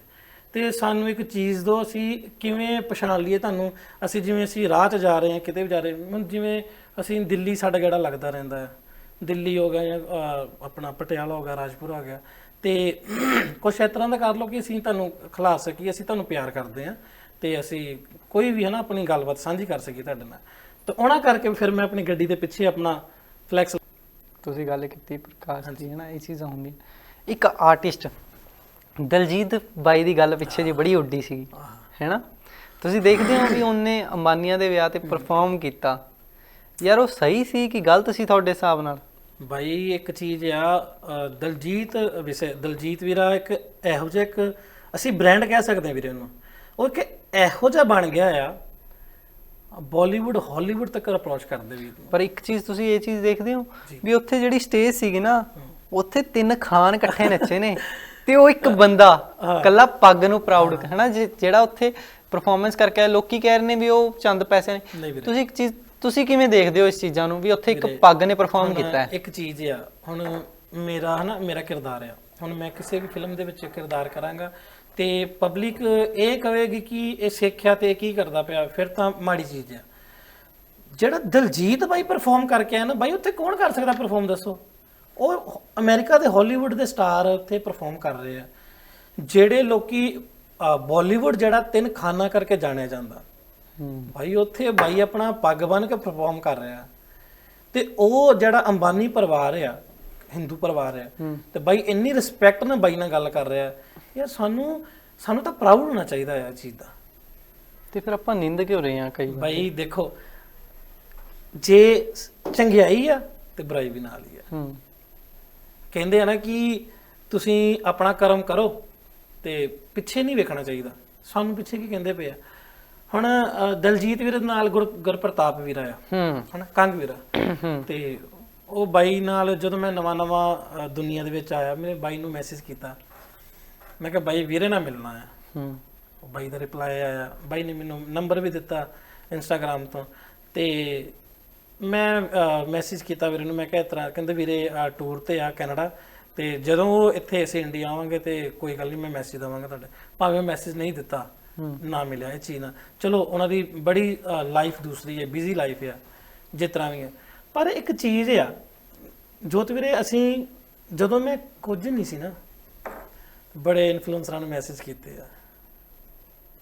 ਤੇ ਸਾਨੂੰ ਇੱਕ ਚੀਜ਼ ਦੋ ਅਸੀਂ ਕਿਵੇਂ ਪਛਾਣ ਲਈਏ ਤੁਹਾਨੂੰ? ਅਸੀਂ ਜਿਵੇਂ ਅਸੀਂ ਰਾਹ 'ਚ ਜਾ ਰਹੇ ਹਾਂ ਕਿਤੇ ਵੀ ਜਾ ਰਹੇ ਹਾਂ ਜਿਵੇਂ ਅਸੀਂ ਦਿੱਲੀ ਸਾਡਾ ਗੇੜਾ ਲੱਗਦਾ ਰਹਿੰਦਾ ਹੈ। ਦਿੱਲੀ ਹੋ ਗਿਆ ਜਾਂ ਆਪਣਾ ਪਟਿਆਲਾ ਹੋ ਗਿਆ ਰਾਜਪੁਰ ਹੋ ਗਿਆ। ਤੇ ਕੁਛ ਇਸ ਤਰ੍ਹਾਂ ਦਾ ਕਰ ਲਓ ਕਿ ਅਸੀਂ ਤੁਹਾਨੂੰ ਖਿਲਾ ਸਕੀਏ ਅਸੀਂ ਤੁਹਾਨੂੰ ਪਿਆਰ ਕਰਦੇ ਹਾਂ ਤੇ ਅਸੀਂ ਕੋਈ ਵੀ ਹੈ ਨਾ ਆਪਣੀ ਗੱਲਬਾਤ ਸਾਂਝੀ ਕਰ ਸਕੀਏ ਤੁਹਾਡੇ ਨਾਲ। ਤੇ ਉਹਨਾਂ ਕਰਕੇ ਫਿਰ ਮੈਂ ਆਪਣੀ ਗੱਡੀ ਦੇ ਪਿੱਛੇ ਆਪਣਾ ਫਲੈਕਸ ਤੁਸੀਂ ਗੱਲ ਕੀਤੀ ਪ੍ਰਕਾਸ਼ ਦੀ ਹੈਨਾ ਇਹ ਚੀਜ਼ਾਂ ਹੁੰਦੀਆਂ। ਇੱਕ ਆਰਟਿਸਟ ਦਲਜੀਤ ਬਾਈ ਦੀ ਗੱਲ ਪਿੱਛੇ ਜੀ ਬੜੀ ਉੱਡੀ ਸੀਗੀ ਹੈਨਾ? ਤੁਸੀਂ ਦੇਖਦੇ ਹੋ ਵੀ ਉਹਨੇ ਅੰਬਾਨੀਆਂ ਦੇ ਵਿਆਹ ਤੇ ਪਰਫਾਰਮ ਕੀਤਾ। ਯਾਰ ਉਹ ਸਹੀ ਸੀ ਕਿ ਗਲਤ ਸੀ ਤੁਹਾਡੇ ਹਿਸਾਬ ਨਾਲ? ਬਾਈ ਇੱਕ ਚੀਜ਼ ਆ ਦਲਜੀਤ ਵਿਸੇ ਦਲਜੀਤ ਵੀਰਾ ਇੱਕ ਇਹੋ ਜਿਹਾ ਇੱਕ ਅਸੀਂ ਬ੍ਰਾਂਡ ਕਹਿ ਸਕਦੇ ਹਾਂ ਵੀਰੇ ਉਹਨੂੰ। ਉਹ ਇੱਕ ਇਹੋ ਜਿਹਾ ਬਣ ਗਿਆ ਆ ਬਾਲੀਵੁੱਡ ਹਾਲੀਵੁੱਡ ਤੱਕ ਅਪਰੋਚ ਕਰਦੇ ਵੀ ਪਰ ਇੱਕ ਚੀਜ਼ ਤੁਸੀਂ ਇਹ ਚੀਜ਼ ਦੇਖਦੇ ਹੋ ਵੀ ਉੱਥੇ ਜਿਹੜੀ ਸਟੇਜ ਸੀਗੀ ਨਾ ਉੱਥੇ ਤਿੰਨ ਖਾਨ ਇਕੱਠੇ ਨੱਚੇ ਨੇ। ਤੇ ਉਹ ਇੱਕ ਬੰਦਾ ਕੱਲਾ ਪੱਗ ਨੂੰ ਪ੍ਰਾਊਡ ਹੈਨਾ ਜਿਹੜਾ ਉੱਥੇ ਪਰਫਾਰਮੈਂਸ ਕਰਕੇ ਲੋਕੀ ਕਹਿ ਰਹੇ ਨੇ ਵੀ ਉਹ ਚੰਦ ਪੈਸੇ ਨੇ। ਤੁਸੀਂ ਇੱਕ ਚੀਜ਼ ਤੁਸੀਂ ਕਿਵੇਂ ਦੇਖਦੇ ਹੋ ਇਸ ਚੀਜ਼ਾਂ ਨੂੰ? ਵੀ ਉੱਥੇ ਇੱਕ ਪੱਗ ਨੇ ਪਰਫਾਰਮ ਕੀਤਾ ਹੈ। ਇੱਕ ਚੀਜ਼ ਆ। ਹੁਣ ਮੇਰਾ ਹਨਾ ਮੇਰਾ ਕਿਰਦਾਰ ਆ। ਹੁਣ ਮੈਂ ਕਿਸੇ ਵੀ ਫਿਲਮ ਦੇ ਵਿੱਚ ਕਿਰਦਾਰ ਕਰਾਂਗਾ ਤੇ ਪਬਲਿਕ ਇਹ ਕਹੇਗੀ ਕਿ ਇਹ ਸਿੱਖਿਆ ਤੇ ਕੀ ਕਰਦਾ ਪਿਆ ਫਿਰ ਤਾਂ ਮਾੜੀ ਚੀਜ਼ ਆ। ਜਿਹੜਾ ਦਲਜੀਤ ਬਾਈ ਪਰਫਾਰਮ ਕਰਕੇ ਆਇਆ ਨਾ ਬਾਈ ਉੱਥੇ ਕੌਣ ਕਰ ਸਕਦਾ ਪਰਫਾਰਮ ਦੱਸੋ? ਉਹ ਅਮਰੀਕਾ ਦੇ ਹਾਲੀਵੁੱਡ ਦੇ ਸਟਾਰ ਉੱਥੇ ਪਰਫਾਰਮ ਕਰ ਰਹੇ ਆ। ਜਿਹੜੇ ਲੋਕੀ ਬਾਲੀਵੁੱਡ ਜਿਹੜਾ ਤਿੰਨ ਖਾਨਾ ਕਰਕੇ ਜਾਣਿਆ ਜਾਂਦਾ। ਹੂੰ। ਭਾਈ ਉੱਥੇ ਬਾਈ ਆਪਣਾ ਪੱਗ ਬੰਨ ਕੇ ਪਰਫਾਰਮ ਕਰ ਰਿਹਾ। ਤੇ ਉਹ ਜਿਹੜਾ ਅੰਬਾਨੀ ਪਰਿਵਾਰ ਆ ਹਿੰਦੂ ਪਰਿਵਾਰ ਆ ਤੇ ਬਾਈ ਇੰਨੀ ਰਿਸਪੈਕਟ ਨਾਲ ਬਾਈ ਨਾਲ ਗੱਲ ਕਰ ਰਿਹਾ। ਯਾਰ ਸਾਨੂੰ ਸਾਨੂੰ ਤਾਂ ਪ੍ਰਾਊਡ ਹੋਣਾ ਚਾਹੀਦਾ ਇਹ ਚੀਜ਼ ਦਾ। ਤੇ ਫਿਰ ਆਪਾਂ ਨਿੰਦ ਕਿਉਂ ਰਹੇ ਹਾਂ ਕਈ? ਬਾਈ ਦੇਖੋ ਜੇ ਚੰਗਿਆਈ ਆ ਤੇ ਬੁਰਾਈ ਵੀ ਨਾਲ ਹੀ ਆ। ਹੂੰ। ਕਹਿੰਦੇ ਆ ਨਾ ਕਿ ਤੁਸੀਂ ਆਪਣਾ ਕਰਮ ਕਰੋ ਤੇ ਪਿੱਛੇ ਨਹੀਂ ਵੇਖਣਾ ਚਾਹੀਦਾ। ਸਾਨੂੰ ਪਿੱਛੇ ਕੀ ਕਹਿੰਦੇ ਪਏ ਆ? ਹੁਣ ਦਲਜੀਤ ਵੀਰ ਨਾਲ ਗੁਰ ਗੁਰਪ੍ਰਤਾਪ ਵੀਰ ਆਇਆ। ਹੂੰ। ਹਨਾ ਕੰਗ ਵੀਰਾ। ਤੇ ਉਹ ਬਾਈ ਨਾਲ ਜਦੋਂ ਮੈਂ ਨਵਾਂ ਨਵਾਂ ਦੁਨੀਆ ਦੇ ਵਿੱਚ ਆਇਆ ਮੇਰੇ ਬਾਈ ਨੂੰ ਮੈਸੇਜ ਕੀਤਾ। ਮੈਂ ਕਿਹਾ ਬਾਈ ਵੀਰੇ ਨਾਲ ਮਿਲਣਾ ਆ। ਹੂੰ। ਉਹ ਬਾਈ ਦਾ ਰਿਪਲਾਈ ਆਇਆ। ਬਾਈ ਨੇ ਮੈਨੂੰ ਨੰਬਰ ਵੀ ਦਿੱਤਾ ਇੰਸਟਾਗ੍ਰam ਤੋਂ। ਤੇ ਮੈਂ ਮੈਸੇਜ ਕੀਤਾ ਵੀਰੇ ਨੂੰ ਮੈਂ ਕਿਹਾ ਇਸ ਤਰ੍ਹਾਂ ਕਹਿੰਦੇ ਵੀਰੇ ਟੂਰ ਤੇ ਆ ਕੈਨੇਡਾ ਤੇ ਜਦੋਂ ਉਹ ਇੱਥੇ ਅਸੀਂ ਇੰਡੀਆ ਆਵਾਂਗੇ ਤੇ ਕੋਈ ਗੱਲ ਨਹੀਂ ਮੈਂ ਮੈਸੇਜ ਦਵਾਂਗਾ ਤੁਹਾਡੇ। ਭਾਵੇਂ ਮੈਸੇਜ ਨਹੀਂ ਦਿੱਤਾ ਨਾ ਮਿਲਿਆ ਇਹ ਚੀਜ਼ ਨਾਲ। ਚਲੋ ਉਹਨਾਂ ਦੀ ਬੜੀ ਲਾਈਫ ਦੂਸਰੀ ਹੈ ਬਿਜ਼ੀ ਲਾਈਫ ਹੈ ਜਿਸ ਤਰ੍ਹਾਂ ਵੀ ਹੈ। ਪਰ ਇੱਕ ਚੀਜ਼ ਆ ਜੋਤ ਵੀਰੇ ਅਸੀਂ ਜਦੋਂ ਮੈਂ ਕੁਝ ਨਹੀਂ ਸੀ ਨਾ ਬੜੇ ਇਨਫਲੂਐਂਸਰਾਂ ਨੂੰ ਮੈਸੇਜ ਕੀਤੇ ਆ।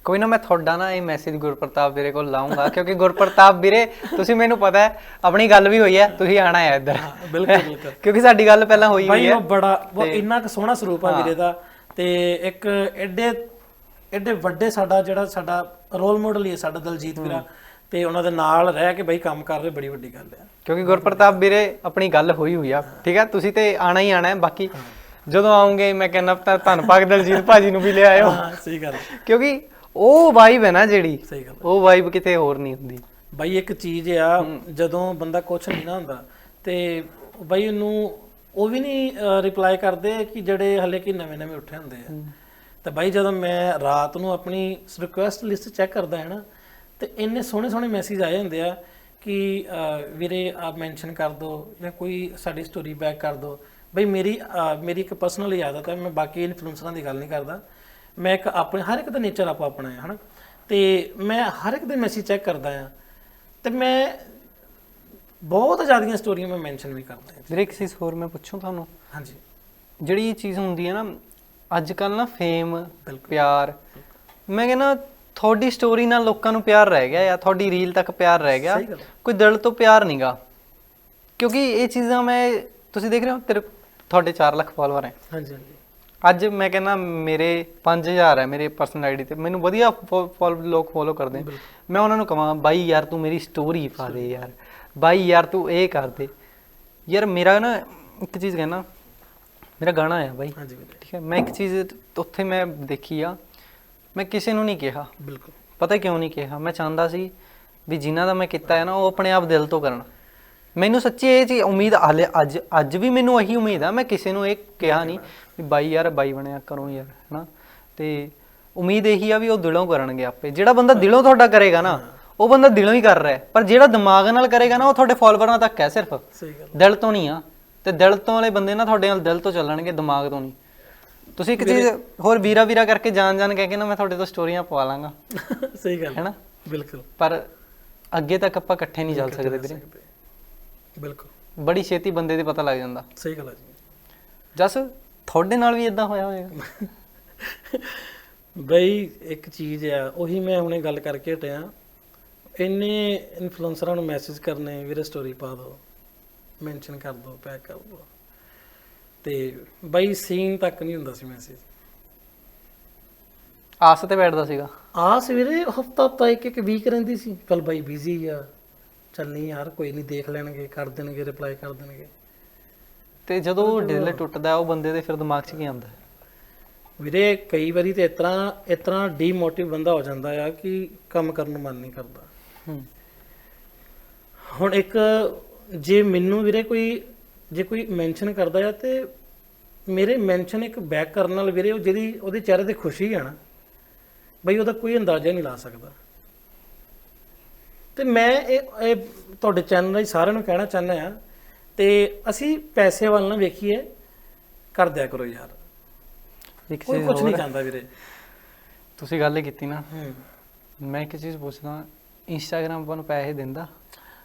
ਕੋਈ ਨਾ ਮੈਂ ਤੁਹਾਡਾ ਨਾ ਇਹ ਮੈਸੇਜ ਗੁਰਪ੍ਰਤਾਪ ਵੀਰੇ ਕੋਲ ਲਾਉਂਗਾ ਕਿਉਂਕਿ ਗੁਰਪ੍ਰਤਾਪ ਵੀਰੇ ਤੁਸੀਂ ਮੈਨੂੰ ਪਤਾ ਹੈ ਆਪਣੀ ਗੱਲ ਵੀ ਹੋਈ ਹੈ ਤੁਸੀਂ ਆਣਾ ਹੈ ਇੱਧਰ। ਬਿਲਕੁਲ ਬਿਲਕੁਲ। ਕਿਉਂਕਿ ਸਾਡੀ ਗੱਲ ਪਹਿਲਾਂ ਹੋਈ ਹੋਈ ਭਾਈ ਹੈ। ਉਹ ਬੜਾ ਉਹ ਇੰਨਾ ਕੁ ਸੋਹਣਾ ਸਰੂਪ ਆ ਵੀਰੇ ਦਾ ਤੇ ਇੱਕ ਐਡੇ ਐਡੇ ਵੱਡੇ ਸਾਡਾ ਜਿਹੜਾ ਸਾਡਾ ਰੋਲ ਮਾਡਲ ਹੀ ਹੈ ਸਾਡਾ ਦਲਜੀਤ ਵੀਰਾ। ਤੇ ਉਹਨਾਂ ਦੇ ਨਾਲ ਰਹਿ ਕੇ ਬਈ ਕੰਮ ਕਰ ਰਹੇ ਬੜੀ ਵੱਡੀ ਗੱਲ ਹੈ। ਕਿਉਂਕਿ ਗੁਰਪ੍ਰਤਾਪ ਵੀਰੇ ਆਪਣੀ ਗੱਲ ਹੋਈ ਹੋਈ ਆ ਠੀਕ ਹੈ? ਤੁਸੀਂ ਤੇ ਆਣਾ ਹੀ ਆਣਾ ਹੈ ਬਾਕੀ ਜਦੋਂ ਆਉਂਗੇ ਮੈਂ ਕਹਿੰਦਾ ਤਾਂ ਧੰਨ ਭਾਗ ਦਲਜੀਤ ਭਾਜੀ ਨੂੰ ਵੀ ਲੈ ਆਇਓ। ਹਾਂ ਸਹੀ ਗੱਲ ਕਿਉਂਕਿ ਉਹ ਵਾਈਬ ਹੈ ਨਾ ਜਿਹੜੀ ਸਹੀ ਗੱਲ ਉਹ ਵਾਈਬ ਕਿਤੇ ਹੋਰ ਨਹੀਂ ਹੁੰਦੀ। ਬਾਈ ਇੱਕ ਚੀਜ਼ ਆ ਜਦੋਂ ਬੰਦਾ ਕੁਛ ਨਹੀਂ ਨਾ ਹੁੰਦਾ ਤੇ ਬਾਈ ਉਹਨੂੰ ਉਹ ਵੀ ਨਹੀਂ ਰਿਪਲਾਈ ਕਰਦੇ ਕਿ ਜਿਹੜੇ ਹਲੇ ਕਿ ਨਵੇਂ ਨਵੇਂ ਉੱਠੇ ਹੁੰਦੇ ਆ। ਤੇ ਬਾਈ ਜਦੋਂ ਮੈਂ ਰਾਤ ਨੂੰ ਆਪਣੀ ਰਿਕੁਐਸਟ ਲਿਸਟ ਚੈੱਕ ਕਰਦਾ ਹੈ ਨਾ ਤੇ ਇੰਨੇ ਸੋਹਣੇ ਸੋਹਣੇ ਮੈਸੇਜ ਆਏ ਹੁੰਦੇ ਆ ਕਿ ਵੀਰੇ ਆਪ ਮੈਂਸ਼ਨ ਕਰ ਦਿਓ ਜਾਂ ਕੋਈ ਸਾਡੀ ਸਟੋਰੀ ਬੈਕ ਕਰ ਦਿਓ ਬਈ ਮੇਰੀ ਮੇਰੀ ਇੱਕ ਪਰਸਨਲ ਆਦਤ ਹੈ ਮੈਂ ਬਾਕੀ ਇਨਫਲੂਐਂਸਰਾਂ ਦੀ ਗੱਲ ਨਹੀਂ ਕਰਦਾ। ਮੈਂ ਇੱਕ ਆਪਣੇ ਹਰ ਇੱਕ ਦਾ ਨੇਚਰ ਆਪੋ ਆਪਣਾ ਹੈ ਹਨਾ? ਤੇ ਮੈਂ ਹਰ ਇੱਕ ਦੇ ਮੈਸੇਜ ਚੈੱਕ ਕਰਦਾ ਆ ਤੇ ਮੈਂ ਬਹੁਤ ਜ਼ਿਆਦੀਆਂ ਸਟੋਰੀਆਂ ਮੈਂ ਮੈਂਸ਼ਨ ਵੀ ਕਰਦਾ ਹਾਂ। ਵੀਰੇ ਚੀਜ਼ ਹੋਰ ਮੈਂ ਪੁੱਛੂੰ ਤੁਹਾਨੂੰ? ਹਾਂਜੀ। ਜਿਹੜੀ ਇਹ ਚੀਜ਼ ਹੁੰਦੀ ਹੈ ਨਾ ਅੱਜ ਕੱਲ ਨਾ ਫੇਮ। ਪਿਆਰ ਮੈਂ ਕਹਿੰਦਾ ਤੁਹਾਡੀ ਸਟੋਰੀ ਨਾਲ ਲੋਕਾਂ ਨੂੰ ਪਿਆਰ ਰਹਿ ਗਿਆ ਜਾਂ ਤੁਹਾਡੀ ਰੀਲ ਤੱਕ ਪਿਆਰ ਰਹਿ ਗਿਆ। ਕੋਈ ਦਿਲ ਤੋਂ ਪਿਆਰ ਨਹੀਂਗਾ ਕਿਉਂਕਿ ਇਹ ਚੀਜ਼ਾਂ ਮੈਂ ਤੁਸੀਂ ਦੇਖ ਰਹੇ ਹੋ ਤੇਰੇ ਤੁਹਾਡੇ 4 ਲੱਖ ਫਾਲੋਅਰ ਹੈ। ਹਾਂਜੀ ਹਾਂਜੀ। ਅੱਜ ਮੈਂ ਕਹਿੰਦਾ ਮੇਰੇ 5000 ਹੈ ਮੇਰੇ ਪਰਸਨਲ ਆਈਡੀ ਤੇ। ਮੈਨੂੰ ਵਧੀਆ ਫੋਲ ਲੋਕ ਫੋਲੋ ਕਰਦੇ। ਮੈਂ ਉਹਨਾਂ ਨੂੰ ਕਹਾਂ ਬਾਈ ਯਾਰ ਤੂੰ ਮੇਰੀ ਸਟੋਰੀ ਪਾ ਦੇ ਯਾਰ। ਬਾਈ ਯਾਰ ਤੂੰ ਇਹ ਕਰ ਦੇ। ਯਾਰ ਮੇਰਾ ਨਾ ਇੱਕ ਚੀਜ਼ ਕਹਿਣਾ ਮੇਰਾ ਗਾਣਾ ਆ ਬਾਈ। ਹਾਂਜੀ ਠੀਕ ਹੈ ਮੈਂ ਇੱਕ ਚੀਜ਼ ਉੱਥੇ ਮੈਂ ਦੇਖੀ ਆ। ਮੈਂ ਕਿਸੇ ਨੂੰ ਨਹੀਂ ਕਿਹਾ। ਬਿਲਕੁਲ। ਪਤਾ ਕਿਉਂ ਨਹੀਂ ਕਿਹਾ? ਮੈਂ ਚਾਹੁੰਦਾ ਸੀ ਵੀ ਜਿਨ੍ਹਾਂ ਦਾ ਮੈਂ ਕੀਤਾ ਹੈ ਨਾ ਉਹ ਆਪਣੇ ਆਪ ਦਿਲ ਤੋਂ ਕਰਨ। ਮੈਨੂੰ ਸੱਚੀ ਇਹ ਚੀਜ਼ ਉਮੀਦ ਹਾਲੇ ਅੱਜ ਅੱਜ ਵੀ ਮੈਨੂੰ ਇਹੀ ਉਮੀਦ ਆ ਮੈਂ ਕਿਸੇ ਨੂੰ ਇਹ ਕਿਹਾ ਨਹੀਂ ਵੀ ਬਾਈ ਯਾਰ ਬਾਈ ਬਣਿਆ ਕਰੋ ਯਾਰ ਹਨਾ? ਤੇ ਉਮੀਦ ਇਹੀ ਆ ਵੀ ਉਹ ਦਿਲੋਂ ਕਰਨਗੇ ਆਪੇ। ਜਿਹੜਾ ਬੰਦਾ ਦਿਲੋਂ ਤੁਹਾਡਾ ਕਰੇਗਾ ਨਾ ਉਹ ਬੰਦਾ ਦਿਲੋਂ ਹੀ ਕਰ ਰਿਹਾ ਹੈ। ਪਰ ਜਿਹੜਾ ਦਿਮਾਗ ਨਾਲ ਕਰੇਗਾ ਨਾ ਉਹ ਤੁਹਾਡੇ ਫਾਲੋਵਰਾਂ ਤੱਕ ਹੈ ਸਿਰਫ। ਸਹੀ ਗੱਲ ਦਿਲ ਤੋਂ ਨਹੀਂ ਆ। ਤੇ ਦਿਲ ਤੋਂ ਵਾਲੇ ਬੰਦੇ ਨਾ ਤੁਹਾਡੇ ਨਾਲ ਦਿਲ ਤੋਂ ਚੱਲਣਗੇ ਦਿਮਾਗ ਤੋਂ ਨਹੀਂ। ਤੁਸੀਂ ਇੱਕ ਚੀਜ਼ ਹੋਰ ਵੀਰਾ ਵੀਰਾ ਕਰਕੇ ਜਾਣ ਜਾਣ ਕਹਿ ਕੇ ਨਾ ਮੈਂ ਤੁਹਾਡੇ ਤੋਂ ਸਟੋਰੀਆਂ ਪਵਾ ਲਾਂਗਾ। ਸਹੀ ਗੱਲ ਹੈਨਾ? ਬਿਲਕੁਲ। ਪਰ ਅੱਗੇ ਤੱਕ ਆਪਾਂ ਇਕੱਠੇ ਨਹੀਂ ਚੱਲ ਸਕਦੇ ਵੀਰੇ। ਬਿਲਕੁਲ। ਬੜੀ ਛੇਤੀ ਬੰਦੇ ਦੇ ਪਤਾ ਲੱਗ ਜਾਂਦਾ। ਸਹੀ ਗੱਲ ਹੈ ਜੀ। ਜਸ ਤੁਹਾਡੇ ਨਾਲ ਵੀ ਇਦਾਂ ਹੋਇਆ ਹੋਵੇਗਾ ਬਈ ਇੱਕ ਚੀਜ਼ ਆ ਉਹੀ ਮੈਂ ਹੁਣੇ ਗੱਲ ਕਰਕੇ ਹਟਿਆ। ਇੰਨੇ ਇਨਫਲੂਐਂਸਰਾਂ ਨੂੰ ਮੈਸੇਜ ਕਰਨੇ ਵੀਰੇ ਸਟੋਰੀ ਪਾ ਦਿਓ ਮੈਂਸ਼ਨ ਕਰ ਦਿਓ ਪੈਕ ਕਰ ਦਿਓ ਤੇ ਬਈ ਸੀਨ ਤੱਕ ਨਹੀਂ ਹੁੰਦਾ ਸੀ ਮੈਸੇਜ ਆਸ ਤੇ ਬੈਠਦਾ ਸੀਗਾ। ਆ ਸਵੇਰੇ ਹਫਤਾ ਹਫਤਾ ਇੱਕ ਇੱਕ ਵੀਕ ਰਹਿੰਦੀ ਸੀ। ਕੱਲ ਬਾਈ ਬਿਜ਼ੀ ਆ। ਚੱਲ ਨਹੀਂ ਯਾਰ ਕੋਈ ਨਹੀਂ ਦੇਖ ਲੈਣਗੇ ਕਰ ਦੇਣਗੇ ਰਿਪਲਾਈ ਕਰ ਦੇਣਗੇ। ਤੇ ਜਦੋਂ ਦਿਲ ਟੁੱਟਦਾ ਉਹ ਬੰਦੇ ਦੇ ਫਿਰ ਦਿਮਾਗ 'ਚ ਕੀ ਆਉਂਦਾ? ਵੀਰੇ ਕਈ ਵਾਰੀ ਤੇ ਇਤਨਾ ਇਤਨਾ ਡੀਮੋਟਿਵ ਬੰਦਾ ਹੋ ਜਾਂਦਾ ਆ ਕਿ ਕੰਮ ਕਰਨ ਨੂੰ ਮਨ ਨਹੀਂ ਕਰਦਾ। ਹੁਣ ਇੱਕ ਜੇ ਮੈਨੂੰ ਵੀਰੇ ਕੋਈ ਜੇ ਕੋਈ ਮੈਂਸ਼ਨ ਕਰਦਾ ਆ ਤੇ ਮੇਰੇ ਮੈਂਸ਼ਨ ਇੱਕ ਬੈਕ ਕਰਨ ਨਾਲ ਵੀਰੇ ਉਹ ਜਿਹਦੀ ਉਹਦੇ ਚਿਹਰੇ ਤੇ ਖੁਸ਼ੀ ਆ ਨਾ ਬਈ ਉਹਦਾ ਕੋਈ ਅੰਦਾਜ਼ਾ ਨਹੀਂ ਲਾ ਸਕਦਾ। ਤੇ ਮੈਂ ਇਹ ਇਹ ਤੁਹਾਡੇ ਚੈਨਲ ਰਾਹੀਂ ਸਾਰਿਆਂ ਨੂੰ ਕਹਿਣਾ ਚਾਹੁੰਦਾ ਆ ਤੇ ਅਸੀਂ ਪੈਸੇ ਵੱਲ ਨਾ ਵੇਖੀਏ ਕਰ ਦਿਆ ਕਰੋ ਯਾਰ। ਕੋਈ ਕੁਝ ਨਹੀਂ ਚਾਹੁੰਦਾ ਵੀਰੇ। ਤੁਸੀਂ ਗੱਲ ਹੀ ਕੀਤੀ ਨਾ ਮੈਂ ਇੱਕ ਚੀਜ਼ ਪੁੱਛਦਾ ਇੰਸਟਾਗ੍ਰam ਆਪਾਂ ਨੂੰ ਪੈਸੇ ਦਿੰਦਾ?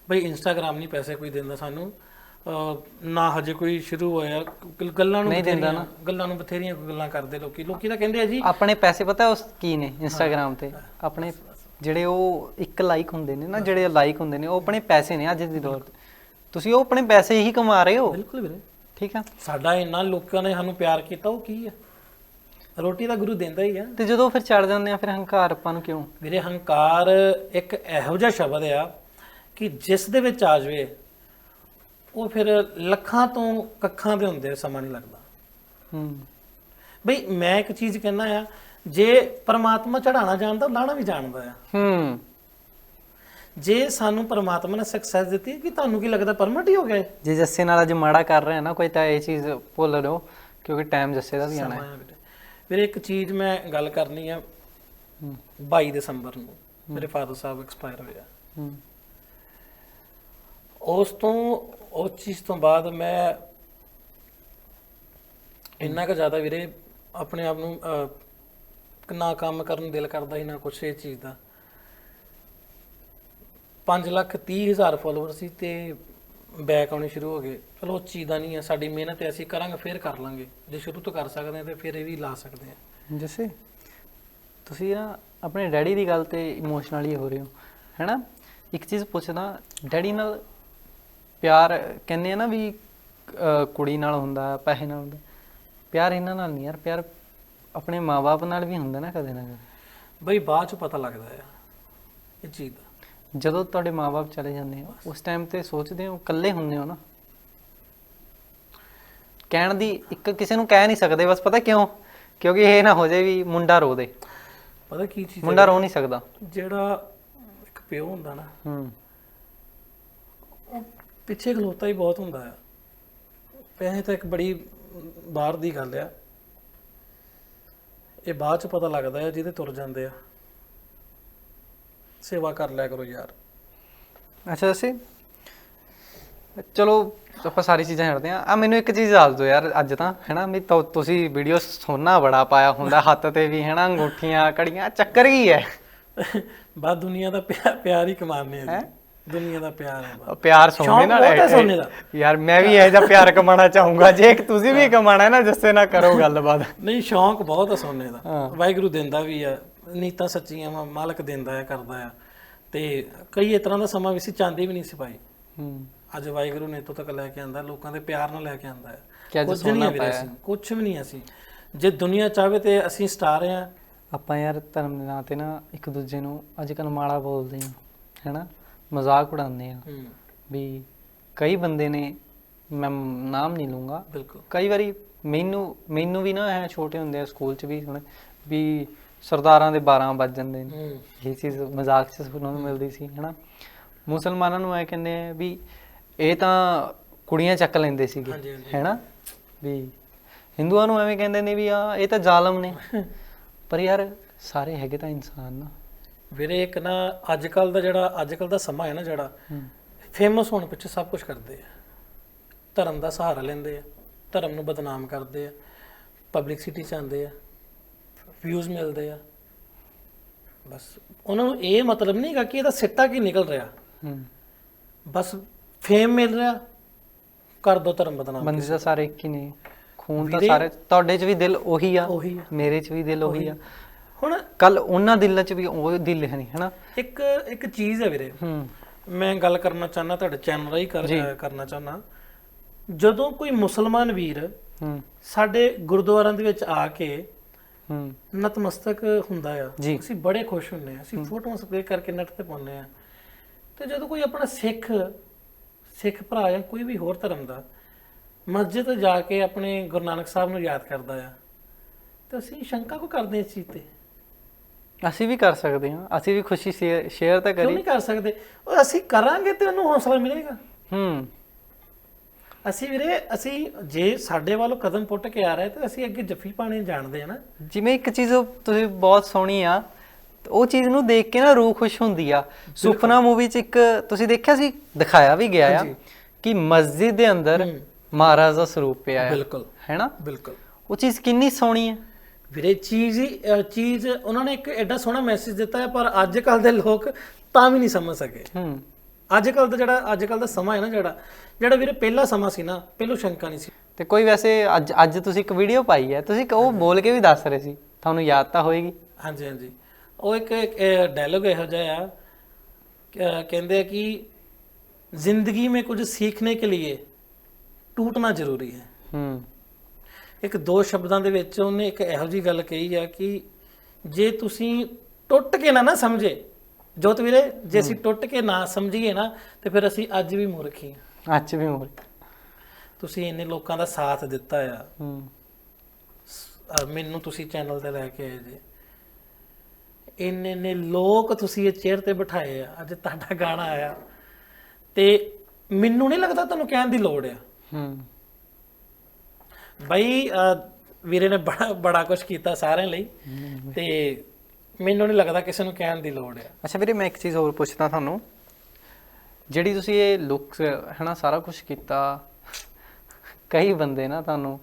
ਬਈ ਇੰਸਟਾਗ੍ਰam ਨਹੀਂ ਪੈਸੇ ਕੋਈ ਦਿੰਦਾ ਸਾਨੂੰ। ਨਾ ਹਜੇ ਕੋਈ ਸ਼ੁਰੂ ਹੋਇਆ ਗੱਲਾਂ ਨੂੰ ਨਹੀਂ ਦਿੰਦਾ ਬਥੇਰੀਆਂ- ਗੱਲਾਂ ਨੂੰ ਬਥੇਰੀਆਂ ਗੱਲਾਂ ਕਰਦੇ ਲੋਕੀ। ਲੋਕੀ ਤਾਂ ਕਹਿੰਦੇ ਆ ਜੀ ਆਪਣੇ ਪੈਸੇ ਪਤਾ ਉਸ ਕੀ ਨੇ ਇੰਸਟਾਗ੍ਰam ਤੇ? ਆਪਣੇ ਜਿਹੜੇ ਉਹ ਇੱਕ ਲਾਈਕ ਹੁੰਦੇ ਨੇ ਨਾ ਜਿਹੜੇ ਲਾਈਕ ਹੁੰਦੇ ਨੇ ਉਹ ਆਪਣੇ ਪੈਸੇ ਨੇ ਅੱਜ ਦੀ ਦੌਰ ਤੁਸੀਂ ਉਹ ਆਪਣੇ ਪੈਸੇ ਹੀ ਕਮਾ ਰਹੇ ਹੋ? ਬਿਲਕੁਲ ਵੀਰੇ। ਠੀਕ ਆ। ਸਾਡਾ ਇੰਨਾ ਲੋਕਾਂ ਨੇ ਸਾਨੂੰ ਪਿਆਰ ਕੀਤਾ ਉਹ ਕੀ ਆ? ਰੋਟੀ ਤਾਂ ਗੁਰੂ ਦਿੰਦਾ ਹੀ ਆ। ਤੇ ਜਦੋਂ ਫਿਰ ਚੜ ਜਾਂਦੇ ਆ ਫਿਰ ਹੰਕਾਰ ਆਪਾਂ ਨੂੰ ਕਿਉਂ? ਵੀਰੇ ਹੰਕਾਰ ਇੱਕ ਇਹੋ ਜਿਹਾ ਸ਼ਬਦ ਆ ਕਿ ਜਿਸ ਦੇ ਵਿੱਚ ਆ ਜਾਵੇ ਉਹ ਫਿਰ ਲੱਖਾਂ ਤੋਂ ਕੱਖਾਂ ਦੇ ਹੁੰਦੇ ਸਮਾਂ ਨਹੀਂ ਲੱਗਦਾ। ਹੂੰ। ਬਈ ਮੈਂ ਇੱਕ ਚੀਜ਼ ਕਹਿੰਦਾ ਆ ਜੇ ਪਰਮਾਤਮਾ ਚੜਾਣਾ ਜਾਣਦਾ ਲਾਣਾ ਵੀ ਜਾਣਦਾ ਆ। ਹੂੰ। ਜੇ ਸਾਨੂੰ ਪਰਮਾਤਮਾ ਨੇ ਸਕਸੈਸ ਦਿੱਤੀ ਕਿ ਤੁਹਾਨੂੰ ਕੀ ਲੱਗਦਾ ਪਰਮਿਟ ਹੀ ਹੋ ਗਏ? ਜੇ ਜੱਸੇ ਨਾਲ ਅੱਜ ਮਾੜਾ ਕਰ ਰਹੇ ਆ ਨਾ ਕੋਈ ਤਾਂ ਇਹ ਚੀਜ਼ ਭੁੱਲ ਰਹੋ ਕਿਉਂਕਿ ਟਾਈਮ ਜੱਸੇ ਦਾ ਵੀ ਆਣਾ ਹੈ। ਵੀਰੇ ਇੱਕ ਚੀਜ਼ ਮੈਂ ਗੱਲ ਕਰਨੀ ਆ ਹੂੰ। 22 ਦਸੰਬਰ ਨੂੰ ਮੇਰੇ ਫਾਦਰ ਸਾਹਿਬ ਐਕਸਪਾਇਰ ਹੋਇਆ ਹੂੰ। ਉਸ ਤੋਂ ਉਸ ਚੀਜ਼ ਤੋਂ ਬਾਅਦ ਮੈਂ ਇੰਨਾ ਕੁ ਜ਼ਿਆਦਾ ਵੀਰੇ ਆਪਣੇ ਆਪ ਨੂੰ ਨਾ ਕੰਮ ਕਰਨ ਨੂੰ ਦਿਲ ਕਰਦਾ ਸੀ ਨਾ ਕੁਛ ਇਹ ਚੀਜ਼ ਦਾ। 5 ਲੱਖ 30 ਹਜ਼ਾਰ ਫਾਲੋਅਰ ਸੀ ਤੇ ਬੈਕ ਆਉਣੇ ਸ਼ੁਰੂ ਹੋ ਗਏ। ਚਲੋ ਉਹ ਚੀਜ਼ ਦਾ ਨਹੀਂ ਹੈ ਸਾਡੀ ਮਿਹਨਤ ਹੈ ਅਸੀਂ ਕਰਾਂਗੇ ਫੇਰ ਕਰ ਲਾਂਗੇ। ਜੇ ਸ਼ੁਰੂ ਤੋਂ ਕਰ ਸਕਦੇ ਹਾਂ ਤੇ ਫਿਰ ਇਹ ਵੀ ਲਾ ਸਕਦੇ ਹਾਂ। ਜੱਸੇ ਤੁਸੀਂ ਨਾ ਆਪਣੇ ਡੈਡੀ ਦੀ ਗੱਲ ਤੇ ਇਮੋਸ਼ਨਲੀ ਹੋ ਰਹੇ ਹੋ ਹੈਨਾ? ਇੱਕ ਚੀਜ਼ ਪੁੱਛਦਾ ਡੈਡੀ ਨਾਲ ਪਿਆਰ ਕਹਿੰਦੇ ਆ ਨਾ ਵੀ ਅਹ, ਕੁੜੀ ਨਾਲ ਹੁੰਦਾ ਪੈਸੇ ਨਾਲ ਹੁੰਦਾ। ਪਿਆਰ ਇਹਨਾਂ ਨਾਲ ਨਹੀਂ ਯਾਰ ਪਿਆਰ ਆਪਣੇ ਮਾਪੇ ਨਾਲ ਵੀ ਹੁੰਦਾ ਨਾ ਕਦੇ ਨਾ ਕਦੇ। ਬਈ ਬਾਅਦ ਚ ਪਤਾ ਲੱਗਦਾ ਆ ਇਹ ਚੀਜ਼ ਦਾ। ਜਦੋਂ ਤੁਹਾਡੇ ਮਾਪੇ ਚਲੇ ਜਾਂਦੇ ਹੋ ਉਸ ਟਾਈਮ ਤੇ ਸੋਚਦੇ ਹੋ ਇਕੱਲੇ ਹੁੰਦੇ ਹੋ ਨਾ। ਕਹਿਣ ਦੀ ਇੱਕ ਕਿਸੇ ਨੂੰ ਕਹਿ ਨਹੀਂ ਸਕਦੇ ਬਸ ਪਤਾ ਕਿਉਂ? ਕਿਉਂਕਿ ਇਹ ਨਾ ਹੋ ਜਾਏ ਵੀ ਮੁੰਡਾ ਰੋ ਦੇ। ਪਤਾ ਕੀ ਚੀਜ਼ ਮੁੰਡਾ ਰੋ ਨਹੀਂ ਸਕਦਾ। ਜਿਹੜਾ ਇੱਕ ਪਿਓ ਹੁੰਦਾ ਨਾ ਹੂੰ। ਉਹ ਪਿੱਛੇ ਖਲੋਤਾ ਹੀ ਬਹੁਤ ਹੁੰਦਾ ਆ। ਪੈਸੇ ਤਾਂ ਇੱਕ ਬੜੀ ਬਾਹਰ ਦੀ ਗੱਲ ਆ। ਇਹ ਬਾਅਦ ਚ ਪਤਾ ਲੱਗਦਾ ਆ ਜਿਹਦੇ ਤੁਰ ਜਾਂਦੇ ਆ। ਸੇਵਾ ਕਰ ਲਿਆ ਕਰੋ ਯਾਰ। ਅੱਛਾ ਅਸੀਂ ਚਲੋ ਆਪਾਂ ਸਾਰੀ ਚੀਜ਼ਾਂ ਛੱਡਦੇ ਆ ਆ ਮੈਨੂੰ ਇੱਕ ਚੀਜ਼ ਦੱਸ ਦਿਓ ਯਾਰ ਅੱਜ ਤਾਂ ਹੈਨਾ? ਤੁ- ਤੁਸੀਂ ਵੀਡੀਓ ਸੋਨਾ ਬੜਾ ਪਾਇਆ ਹੁੰਦਾ ਹੱਥ ਤੇ ਵੀ ਹੈਨਾ? ਅੰਗੂਠੀਆਂ ਕੜੀਆਂ ਚੱਕਰ ਕੀ ਹੈ? ਬਾਅਦ ਦੁਨੀਆ ਦਾ ਪਿਆ- ਪਿਆਰ ਹੀ ਕਮਾਉਂਦੇ ਆ ਜੀ। ਦੁਨੀਆ ਦਾ ਪਿਆਰ ਹੈ ਬਸ। ਪਿਆਰ ਸੋਨੇ ਸ਼ੌਂਕ ਨਾਲ ਬਹੁਤ ਹੈ ਸੋਨੇ ਦਾ। ਯਾਰ ਮੈਂ ਵੀ ਇਹ ਜਿਹਾ ਪਿਆਰ ਕਮਾਉਣਾ ਚਾਹੂੰਗਾ। ਜੇ ਤੁਸੀਂ ਵੀ ਕਮਾਣਾ ਹੈ ਨਾ ਜੱਸੇ ਨਾਲ ਕਰੋ ਗੱਲਬਾਤ। ਨਹੀਂ ਸ਼ੌਂਕ ਬਹੁਤ ਆ ਸੋਨੇ ਦਾ। ਹਾਂ। ਵਾਹਿਗੁਰੂ ਦਿੰਦਾ ਵੀ ਆ ਨੀਤਾਂ ਸੱਚੀਆਂ ਵਾ ਮਾਲਕ ਦਿੰਦਾ ਆ ਕਰਦਾ ਆ। ਤੇ ਕਈ ਇਸ ਤਰ੍ਹਾਂ ਦਾ ਸਮਾਂ ਵੀ ਸੀ ਚਾਂਦੀ ਵੀ ਨਹੀਂ ਸੀ ਪਾਈ। ਹੂੰ। ਅੱਜ ਵਾਹਿਗੁਰੂ ਨੇ ਇੱਥੋਂ ਤੱਕ ਲੈ ਕੇ ਆਂਦਾ ਲੋਕਾਂ ਦੇ ਪਿਆਰ ਨਾਲ ਲੈ ਕੇ ਆਂਦਾ ਹੈ ਕਿ ਅੱਜ ਕੁਝ ਨਹੀਂ ਹੈ ਵੀਰੇ। ਅਸੀਂ ਕੁਝ ਵੀ ਨਹੀਂ ਅਸੀਂ। ਜੇ ਦੁਨੀਆ ਚਾਹਵੇ ਤੇ ਅਸੀਂ ਸਟਾਰ ਆ। ਆਪਾਂ ਯਾਰ ਧਰਮ ਦੇ ਨਾਂ ਤੇ ਨਾ ਇੱਕ ਦੂਜੇ ਨੂੰ ਅੱਜ ਕੱਲ ਮਾੜਾ ਬੋਲਦੇ ਆ ਹੈਨਾ ਮਜ਼ਾਕ ਉਡਾਉਂਦੇ ਆ। ਵੀ ਕਈ ਬੰਦੇ ਨੇ ਮੈਂ ਨਾਮ ਨਹੀਂ ਲੂੰਗਾ ਬਿਲਕੁਲ। ਕਈ ਵਾਰੀ ਮੈਨੂੰ ਮੈਨੂੰ ਵੀ ਨਾ ਹੈ ਛੋਟੇ ਹੁੰਦੇ ਆ ਸਕੂਲ 'ਚ ਵੀ ਸੁਣੇ ਵੀ ਸਰਦਾਰਾਂ ਦੇ 12 ਵੱਜ ਜਾਂਦੇ ਨੇ। ਇਹ ਚੀਜ਼ ਮਜ਼ਾਕ 'ਚ ਸੁਣਨ ਨੂੰ ਮਿਲਦੀ ਸੀ ਹਨਾ। ਮੁਸਲਮਾਨਾਂ ਨੂੰ ਐ ਕਹਿੰਦੇ ਆ ਵੀ ਇਹ ਤਾਂ ਕੁੜੀਆਂ ਚੱਕ ਲੈਂਦੇ ਸੀਗੇ। ਹੈਨਾ। ਵੀ ਹਿੰਦੂਆਂ ਨੂੰ ਐਵੇਂ ਕਹਿੰਦੇ ਨੇ ਵੀ ਆ ਇਹ ਤਾਂ ਜ਼ਾਲਮ ਨੇ। ਪਰ ਯਾਰ ਸਾਰੇ ਹੈਗੇ ਤਾਂ ਇਨਸਾਨ ਨਾ ਵੀਰੇ ਇੱਕ ਨਾ ਅੱਜ ਕੱਲ ਦਾ ਜਿਹੜਾ ਅੱਜ ਕੱਲ ਦਾ ਸਮਾਂ ਹੈ ਨਾ ਜਿਹੜਾ ਫੇਮਸ ਹੋਣ ਪਿੱਛੇ ਸਭ ਕੁਝ ਕਰਦੇ ਆ। ਧਰਮ ਦਾ ਸਹਾਰਾ ਲੈਂਦੇ ਆ ਧਰਮ ਨੂੰ ਬਦਨਾਮ ਕਰਦੇ ਆ ਪਬਲਿਸਿਟੀ ਚਾਹੁੰਦੇ ਆ ਵਿਊਜ਼ ਮਿਲਦੇ ਆ। ਬਸ ਉਹਨਾਂ ਨੂੰ ਇਹ ਮਤਲਬ ਨਹੀਂਗਾ ਕਿ ਇਹਦਾ ਸਿੱਟਾ ਕੀ ਨਿਕਲ ਰਿਹਾ। ਹੂੰ। ਬਸ ਫੇਮ ਮਿਲ ਰਿਹਾ ਕਰ ਦੋ ਧਰਮ ਬਦਨਾਮ ਬੰਦੇ ਤਾਂ ਸਾਰੇ ਇੱਕ ਹੀ ਨੇ। ਖੂਨ ਤਾਂ ਸਾਰੇ ਤੁਹਾਡੇ 'ਚ ਵੀ ਦਿਲ ਉਹੀ ਆ ਮੇਰੇ 'ਚ ਵੀ ਦਿਲ ਉਹੀ ਆ। ਹੁਣ ਕੱਲ ਉਹਨਾਂ ਦਿਲਾਂ 'ਚ ਵੀ ਉਹ ਦਿਲ ਹੈ ਨਹੀਂ ਹਨਾ? ਇੱਕ ਇੱਕ ਚੀਜ਼ ਹੈ ਵੀਰੇ। ਹੂੰ। ਮੈਂ ਗੱਲ ਕਰਨਾ ਚਾਹੁੰਦਾ ਤੁਹਾਡੇ ਚੈਨਲ ਰਾਹੀਂ ਕਰ ਕਰਨਾ ਚਾਹੁੰਦਾ। ਜਦੋਂ ਕੋਈ ਮੁਸਲਮਾਨ ਵੀਰ ਹੂੰ। ਸਾਡੇ ਗੁਰਦੁਆਰਿਆਂ ਦੇ ਵਿੱਚ ਆ ਕੇ ਹੂੰ। ਨਤਮਸਤਕ ਹੁੰਦਾ ਆ। ਅਸੀਂ ਬੜੇ ਖੁਸ਼ ਹੁੰਨੇ ਆ ਅਸੀਂ ਫੋਟੋਆਂ ਸਪਰੇ ਕਰਕੇ ਨੈਟ ਤੇ ਪਾਉਂਦੇ ਆ ਤੇ ਜਦੋਂ ਕੋਈ ਆਪਣਾ ਸਿੱਖ ਸਿੱਖ ਭਰਾ ਜਾਂ ਕੋਈ ਵੀ ਹੋਰ ਧਰਮ ਦਾ ਮਸਜਿਦ ਤੇ ਜਾ ਕੇ ਆਪਣੇ ਗੁਰੂ ਨਾਨਕ ਸਾਹਿਬ ਨੂੰ ਯਾਦ ਕਰਦਾ ਆ ਤੇ ਅਸੀਂ ਸ਼ੰਕਾ ਕੋ ਕਰਦੇ ਇਸ ਚੀਜ਼ ਤੇ? ਅਸੀਂ ਵੀ ਕਰ ਸਕਦੇ ਹਾਂ ਅਸੀਂ ਵੀ ਖੁਸ਼ੀ ਸ਼ੇਅਰ ਤਾਂ ਕਿਉਂ ਕਰੀ। ਨਹੀਂ ਕਰ ਸਕਦੇ? ਉਹ ਅਸੀਂ ਕਰਾਂਗੇ ਤੇ ਉਹਨੂੰ ਹੌਸਲਾ ਮਿਲੇਗਾ। ਹੂੰ। ਅਸੀਂ ਵੀਰੇ ਅਸੀਂ ਜੇ ਸਾਡੇ ਵੱਲੋਂ ਕਦਮ ਪੁੱਟ ਕੇ ਆ ਰਿਹਾ ਤੇ ਅਸੀਂ ਅੱਗੇ ਜੱਫੀ ਪਾਣੀ ਜਾਣਦੇ ਆ ਨਾ। ਜਿਵੇਂ ਇੱਕ ਚੀਜ਼ ਉਹ ਤੁਸੀਂ ਬਹੁਤ ਸੋਹਣੀ ਆ ਉਹ ਚੀਜ਼ ਨੂੰ ਦੇਖ ਕੇ ਨਾ ਰੂਹ ਖੁਸ਼ ਹੁੰਦੀ ਆ। ਸੁਪਨਾ ਮੂਵੀ 'ਚ ਇੱਕ ਤੁਸੀਂ ਦੇਖਿਆ ਸੀ? ਦਿਖਾਇਆ ਵੀ ਗਿਆ ਆ। ਕਿ ਮਸਜਿਦ ਦੇ ਅੰਦਰ ਹੂੰ। ਮਹਾਰਾਜ ਦਾ ਸਰੂਪ ਪਿਆ ਆ। ਬਿਲਕੁਲ। ਹੈਨਾ ਬਿਲਕੁਲ। ਉਹ ਚੀਜ਼ ਕਿੰਨੀ ਸੋਹਣੀ ਹੈ ਵੀਰੇ ਚੀਜ਼ ਚੀਜ਼ ਉਹਨਾਂ ਨੇ ਇੱਕ ਐਡਾ ਸੋਹਣਾ ਮੈਸੇਜ ਦਿੱਤਾ ਹੈ ਪਰ ਅੱਜ ਕੱਲ ਦੇ ਲੋਕ ਤਾਂ ਵੀ ਨਹੀਂ ਸਮਝ ਸਕੇ। ਹੂੰ। ਅੱਜ ਕੱਲ ਦਾ ਜਿਹੜਾ ਅੱਜ ਕੱਲ ਦਾ ਸਮਾਂ ਹੈ ਨਾ ਜਿਹੜਾ ਜਿਹੜਾ ਵੀਰੇ ਪਹਿਲਾ ਸਮਾਂ ਸੀ ਨਾ ਪਹਿਲੋ ਸ਼ੰਕਾ ਨਹੀਂ ਸੀ। ਤੇ ਕੋਈ ਵੈਸੇ ਅੱਜ ਅੱਜ ਤੁਸੀਂ ਇੱਕ ਵੀਡੀਓ ਪਾਈ ਹੈ ਤੁਸੀਂ ਉਹ ਬੋਲ ਕੇ ਵੀ ਦੱਸ ਰਹੇ ਸੀ ਤੁਹਾਨੂੰ ਯਾਦ ਤਾਂ ਹੋਏਗੀ। ਹਾਂਜੀ ਹਾਂਜੀ। ਉਹ ਇੱਕ ਡਾਇਲੋਗ ਇਹੋ ਜਿਹਾ ਆ ਕਹਿੰਦੇ ਆ ਕਿ ਜ਼ਿੰਦਗੀ ਮੇਂ ਕੁਝ ਸਿੱਖਣੇ ਕੇ ਲਈ ਟੂਟਣਾ ਜ਼ਰੂਰੀ ਹੈ। ਹੂੰ। ਇੱਕ ਦੋ ਸ਼ਬਦਾਂ ਦੇ ਵਿੱਚ ਉਹਨੇ ਇੱਕ ਇਹੋ ਜੀ ਗੱਲ ਕਹੀ ਆ ਕਿ ਜੇ ਤੁਸੀਂ ਟੁੱਟ ਕੇ ਨਾ ਨਾ ਸਮਝੇ ਜੋਤ ਵੀਰੇ ਜੇ ਅਸੀਂ ਟੁੱਟ ਕੇ ਨਾ ਸਮਝੀਏ ਨਾ ਤੇ ਫਿਰ ਅਸੀਂ ਅੱਜ ਵੀ ਮੂਰਖੀ ਹਾਂ ਅੱਜ ਵੀ ਮੋਰ ਤੁਸੀਂ ਇੰਨੇ ਲੋਕਾਂ ਦਾ ਸਾਥ ਦਿੱਤਾ ਆ। ਹੂੰ। ਅਹ ਮੈਨੂੰ ਤੁਸੀਂ ਚੈਨਲ ਤੇ ਲੈ ਕੇ ਆਏ ਜੀ। ਇੰਨੇ ਇੰਨੇ ਲੋਕ ਤੁਸੀਂ ਇਹ ਚੇਅਰ ਤੇ ਬਿਠਾਏ ਆ ਅੱਜ ਤੁਹਾਡਾ ਗਾਣਾ ਆਇਆ। ਤੇ ਮੈਨੂੰ ਨਹੀਂ ਲੱਗਦਾ ਤੁਹਾਨੂੰ ਕਹਿਣ ਦੀ ਲੋੜ ਆ। ਹੂੰ। ਬਈ ਵੀਰੇ ਨੇ ਬੜਾ ਬੜਾ ਕੁਝ ਕੀਤਾ ਸਾਰਿਆਂ ਲਈ ਤੇ ਮੈਨੂੰ ਨਹੀਂ ਲੱਗਦਾ ਕਿਸੇ ਨੂੰ ਕਹਿਣ ਦੀ ਲੋੜ ਆ। ਅੱਛਾ ਵੀਰੇ ਮੈਂ ਇੱਕ ਚੀਜ਼ ਹੋਰ ਪੁੱਛਦਾ ਤੁਹਾਨੂੰ। ਜਿਹੜੀ ਤੁਸੀਂ ਇਹ ਲੁੱਕ ਹਨਾ ਸਾਰਾ ਕੁਝ ਕੀਤਾ ਕਈ ਬੰਦੇ ਨਾ ਤੁਹਾਨੂੰ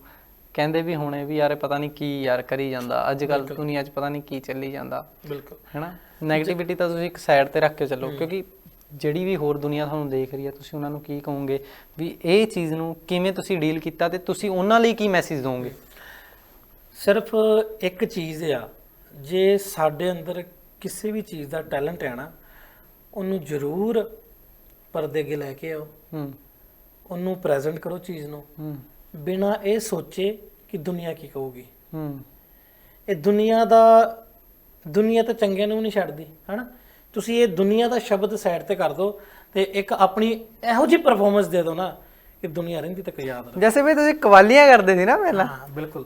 ਕਹਿੰਦੇ ਵੀ ਹੋਣੇ ਵੀ ਯਾਰ ਪਤਾ ਨਹੀਂ ਕੀ ਯਾਰ ਕਰੀ ਜਾਂਦਾ। ਅੱਜ ਕੱਲ ਦੁਨੀਆ 'ਚ ਪਤਾ ਨਹੀਂ ਕੀ ਚੱਲੀ ਜਾਂਦਾ। ਬਿਲਕੁਲ। ਹੈਨਾ? 네ਗੇਟਿਵਿਟੀ ਤਾਂ ਤੁਸੀਂ ਇੱਕ ਸਾਈਡ ਤੇ ਰੱਖ ਕੇ ਚੱਲੋ ਕਿਉਂਕਿ ਜਿਹੜੀ ਵੀ ਹੋਰ ਦੁਨੀਆ ਤੁਹਾਨੂੰ ਦੇਖ ਰਹੀ ਹੈ ਤੁਸੀਂ ਉਹਨਾਂ ਨੂੰ ਕੀ ਕਹੋਗੇ? ਵੀ ਇਹ ਚੀਜ਼ ਨੂੰ ਕਿਵੇਂ ਤੁਸੀਂ ਡੀਲ ਕੀਤਾ ਤੇ ਤੁਸੀਂ ਉਹਨਾਂ ਲਈ ਕੀ ਮੈਸੇਜ ਦੋਗੇ? ਸਿਰਫ ਇੱਕ ਚੀਜ਼ ਆ ਜੇ ਸਾਡੇ ਅੰਦਰ ਕਿਸੇ ਵੀ ਚੀਜ਼ ਦਾ ਟੈਲੈਂਟ ਹੈ ਨਾ ਉਹਨੂੰ ਜ਼ਰੂਰ ਪਰਦੇ ਅੱਗੇ ਲੈ ਕੇ ਆਓ। ਹੂੰ। ਉਹਨੂੰ ਪ੍ਰੈਜ਼ੈਂਟ ਕਰੋ ਚੀਜ਼ ਨੂੰ। ਹੂੰ। ਬਿਨਾ ਇਹ ਸੋਚੇ ਕਿ ਦੁਨੀਆ ਕੀ ਕਹੂਗੀ। ਹੂੰ। ਇਹ ਦੁਨੀਆ ਦਾ ਦੁਨੀਆ ਤਾਂ ਚੰਗਿਆਂ ਨੂੰ ਨਹੀਂ ਛੱਡਦੀ ਹਨਾ? ਤੁਸੀਂ ਇਹ ਦੁਨੀਆ ਦਾ ਸ਼ਬਦ ਸਾਈਡ ਤੇ ਕਰ ਦਿਓ ਤੇ ਇੱਕ ਆਪਣੀ ਇਹੋ ਜਿਹੀ ਪਰਫਾਰਮੈਂਸ ਦੇ ਦਿਓ ਨਾ ਕਿ ਦੁਨੀਆ ਰਹਿੰਦੀ ਤੱਕ ਯਾਦ ਰਹੇ ਜੈਸੇ ਵੀ ਤੁਸੀਂ ਕਵਾਲੀਆਂ ਕਰਦੇ ਸੀ ਨਾ ਪਹਿਲਾਂ। ਹਾਂ ਬਿਲਕੁਲ।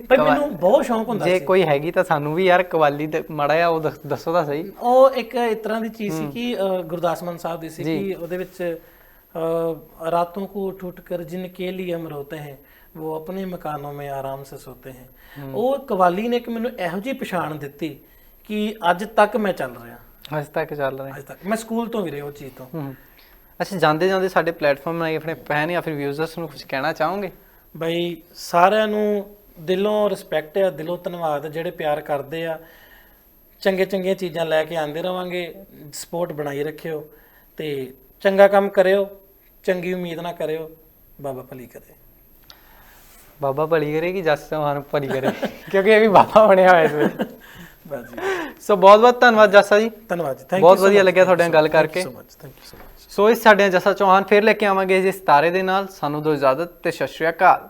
ਪਰ ਮੈਨੂੰ ਬਹੁਤ ਸ਼ੌਂਕ ਹੁੰਦਾ ਸੀ। ਜੇ ਕੋਈ ਹੈਗੀ ਤਾਂ ਸਾਨੂੰ ਵੀ ਯਾਰ ਕਵਾਲੀ ਮੜਾ ਆ ਉਹ ਦੱਸੋ ਤਾਂ ਸਹੀ। ਉਹ ਇੱਕ ਇਸ ਤਰ੍ਹਾਂ ਦੀ ਚੀਜ਼ ਸੀ ਕਿ ਗੁਰਦਾਸ ਮਾਨ ਸਾਹਿਬ ਦੀ ਸੀ ਕਿ ਉਹਦੇ ਵਿੱਚ ਰਾਤੋਂ ਕੋ ਟੁੱਟ ਕਰ ਜਿਨ ਕੇ ਲਈ ਅਮਰ ਹੋਤੇ ਹੈ ਉਹ ਆਪਣੇ ਮਕਾਨੋਂ ਮੇ ਆਰਾਮ ਸੇ ਸੋਤੇ ਹੈ। ਉਹ ਕਵਾਲੀ ਨੇ ਕਿ ਮੈਨੂੰ ਇਹੋ ਜੀ ਪਛਾਣ ਦਿੱਤੀ ਕਿ ਅੱਜ ਤੱਕ ਮੈਂ ਚੱਲ ਰਿਹਾ। ਅੱਜ ਤੱਕ ਚੱਲ ਰਹੇ। ਅੱਜ ਤੱਕ। ਮੈਂ ਸਕੂਲ ਤੋਂ ਵੀ ਰਿਹਾ ਉਹ ਚੀਜ਼ ਤੋਂ। ਹੂੰ ਅੱਛਾ ਜਾਂਦੇ ਜਾਂਦੇ ਸਾਡੇ ਪਲੇਟਫਾਰਮ ਨਾਲ ਆਪਣੇ ਫੈਨ ਜਾਂ ਫਿਰ ਵਿਊਜ਼ਰਸ ਨੂੰ ਕੁਝ ਕਹਿਣਾ ਚਾਹੋਗੇ? ਬਈ ਸਾਰਿਆਂ ਨੂੰ ਦਿਲੋਂ ਰਿਸਪੈਕਟ ਆ ਦਿਲੋਂ ਧੰਨਵਾਦ ਜਿਹੜੇ ਪਿਆਰ ਕਰਦੇ ਆ। ਚੰਗੇ ਚੰਗੀਆਂ ਚੀਜ਼ਾਂ ਲੈ ਕੇ ਆਂਦੇ ਰਵਾਂਗੇ। ਸਪੋਰਟ ਬਣਾਈ ਰੱਖਿਓ ਤੇ ਚੰਗਾ ਕੰਮ ਕਰਿਓ ਚੰਗੀ ਉਮੀਦ ਨਾ ਕਰਿਓ। ਬਾਬਾ ਭਲੀ ਕਰੇ। ਬਾਬਾ ਭਲੀ ਕਰੇ ਕਿ ਜੱਸ ਚੌਹਾਨ ਭਲੀ ਕਰੇ? ਕਿਉਂਕਿ ਇਹ ਵੀ ਬਾਬਾ ਬਣਿਆ ਹੋਇਆ ਇਸ ਵੇਲੇ ਬਸ ਜੀ ਸੋ ਬਹੁਤ ਬਹੁਤ ਧੰਨਵਾਦ ਜੱਸਾ ਜੀ। ਧੰਨਵਾਦ ਜੀ। ਥੈਂਕ ਬਹੁਤ ਵਧੀਆ ਲੱਗਿਆ ਤੁਹਾਡੇ ਨਾਲ ਗੱਲ ਕਰਕੇ। So much thank you so much so ਇਸ ਸਾਡੇ ਜੱਸਾ ਚੌਹਾਨ ਫਿਰ ਲੈ ਕੇ ਆਵਾਂਗੇ ਜੀ ਸਿਤਾਰੇ ਦੇ ਨਾਲ। ਸਾਨੂੰ ਦੋ ਇਜਾਜ਼ਤ ਤੇ ਸਤਿ ਸ਼੍ਰੀ ਅਕਾਲ।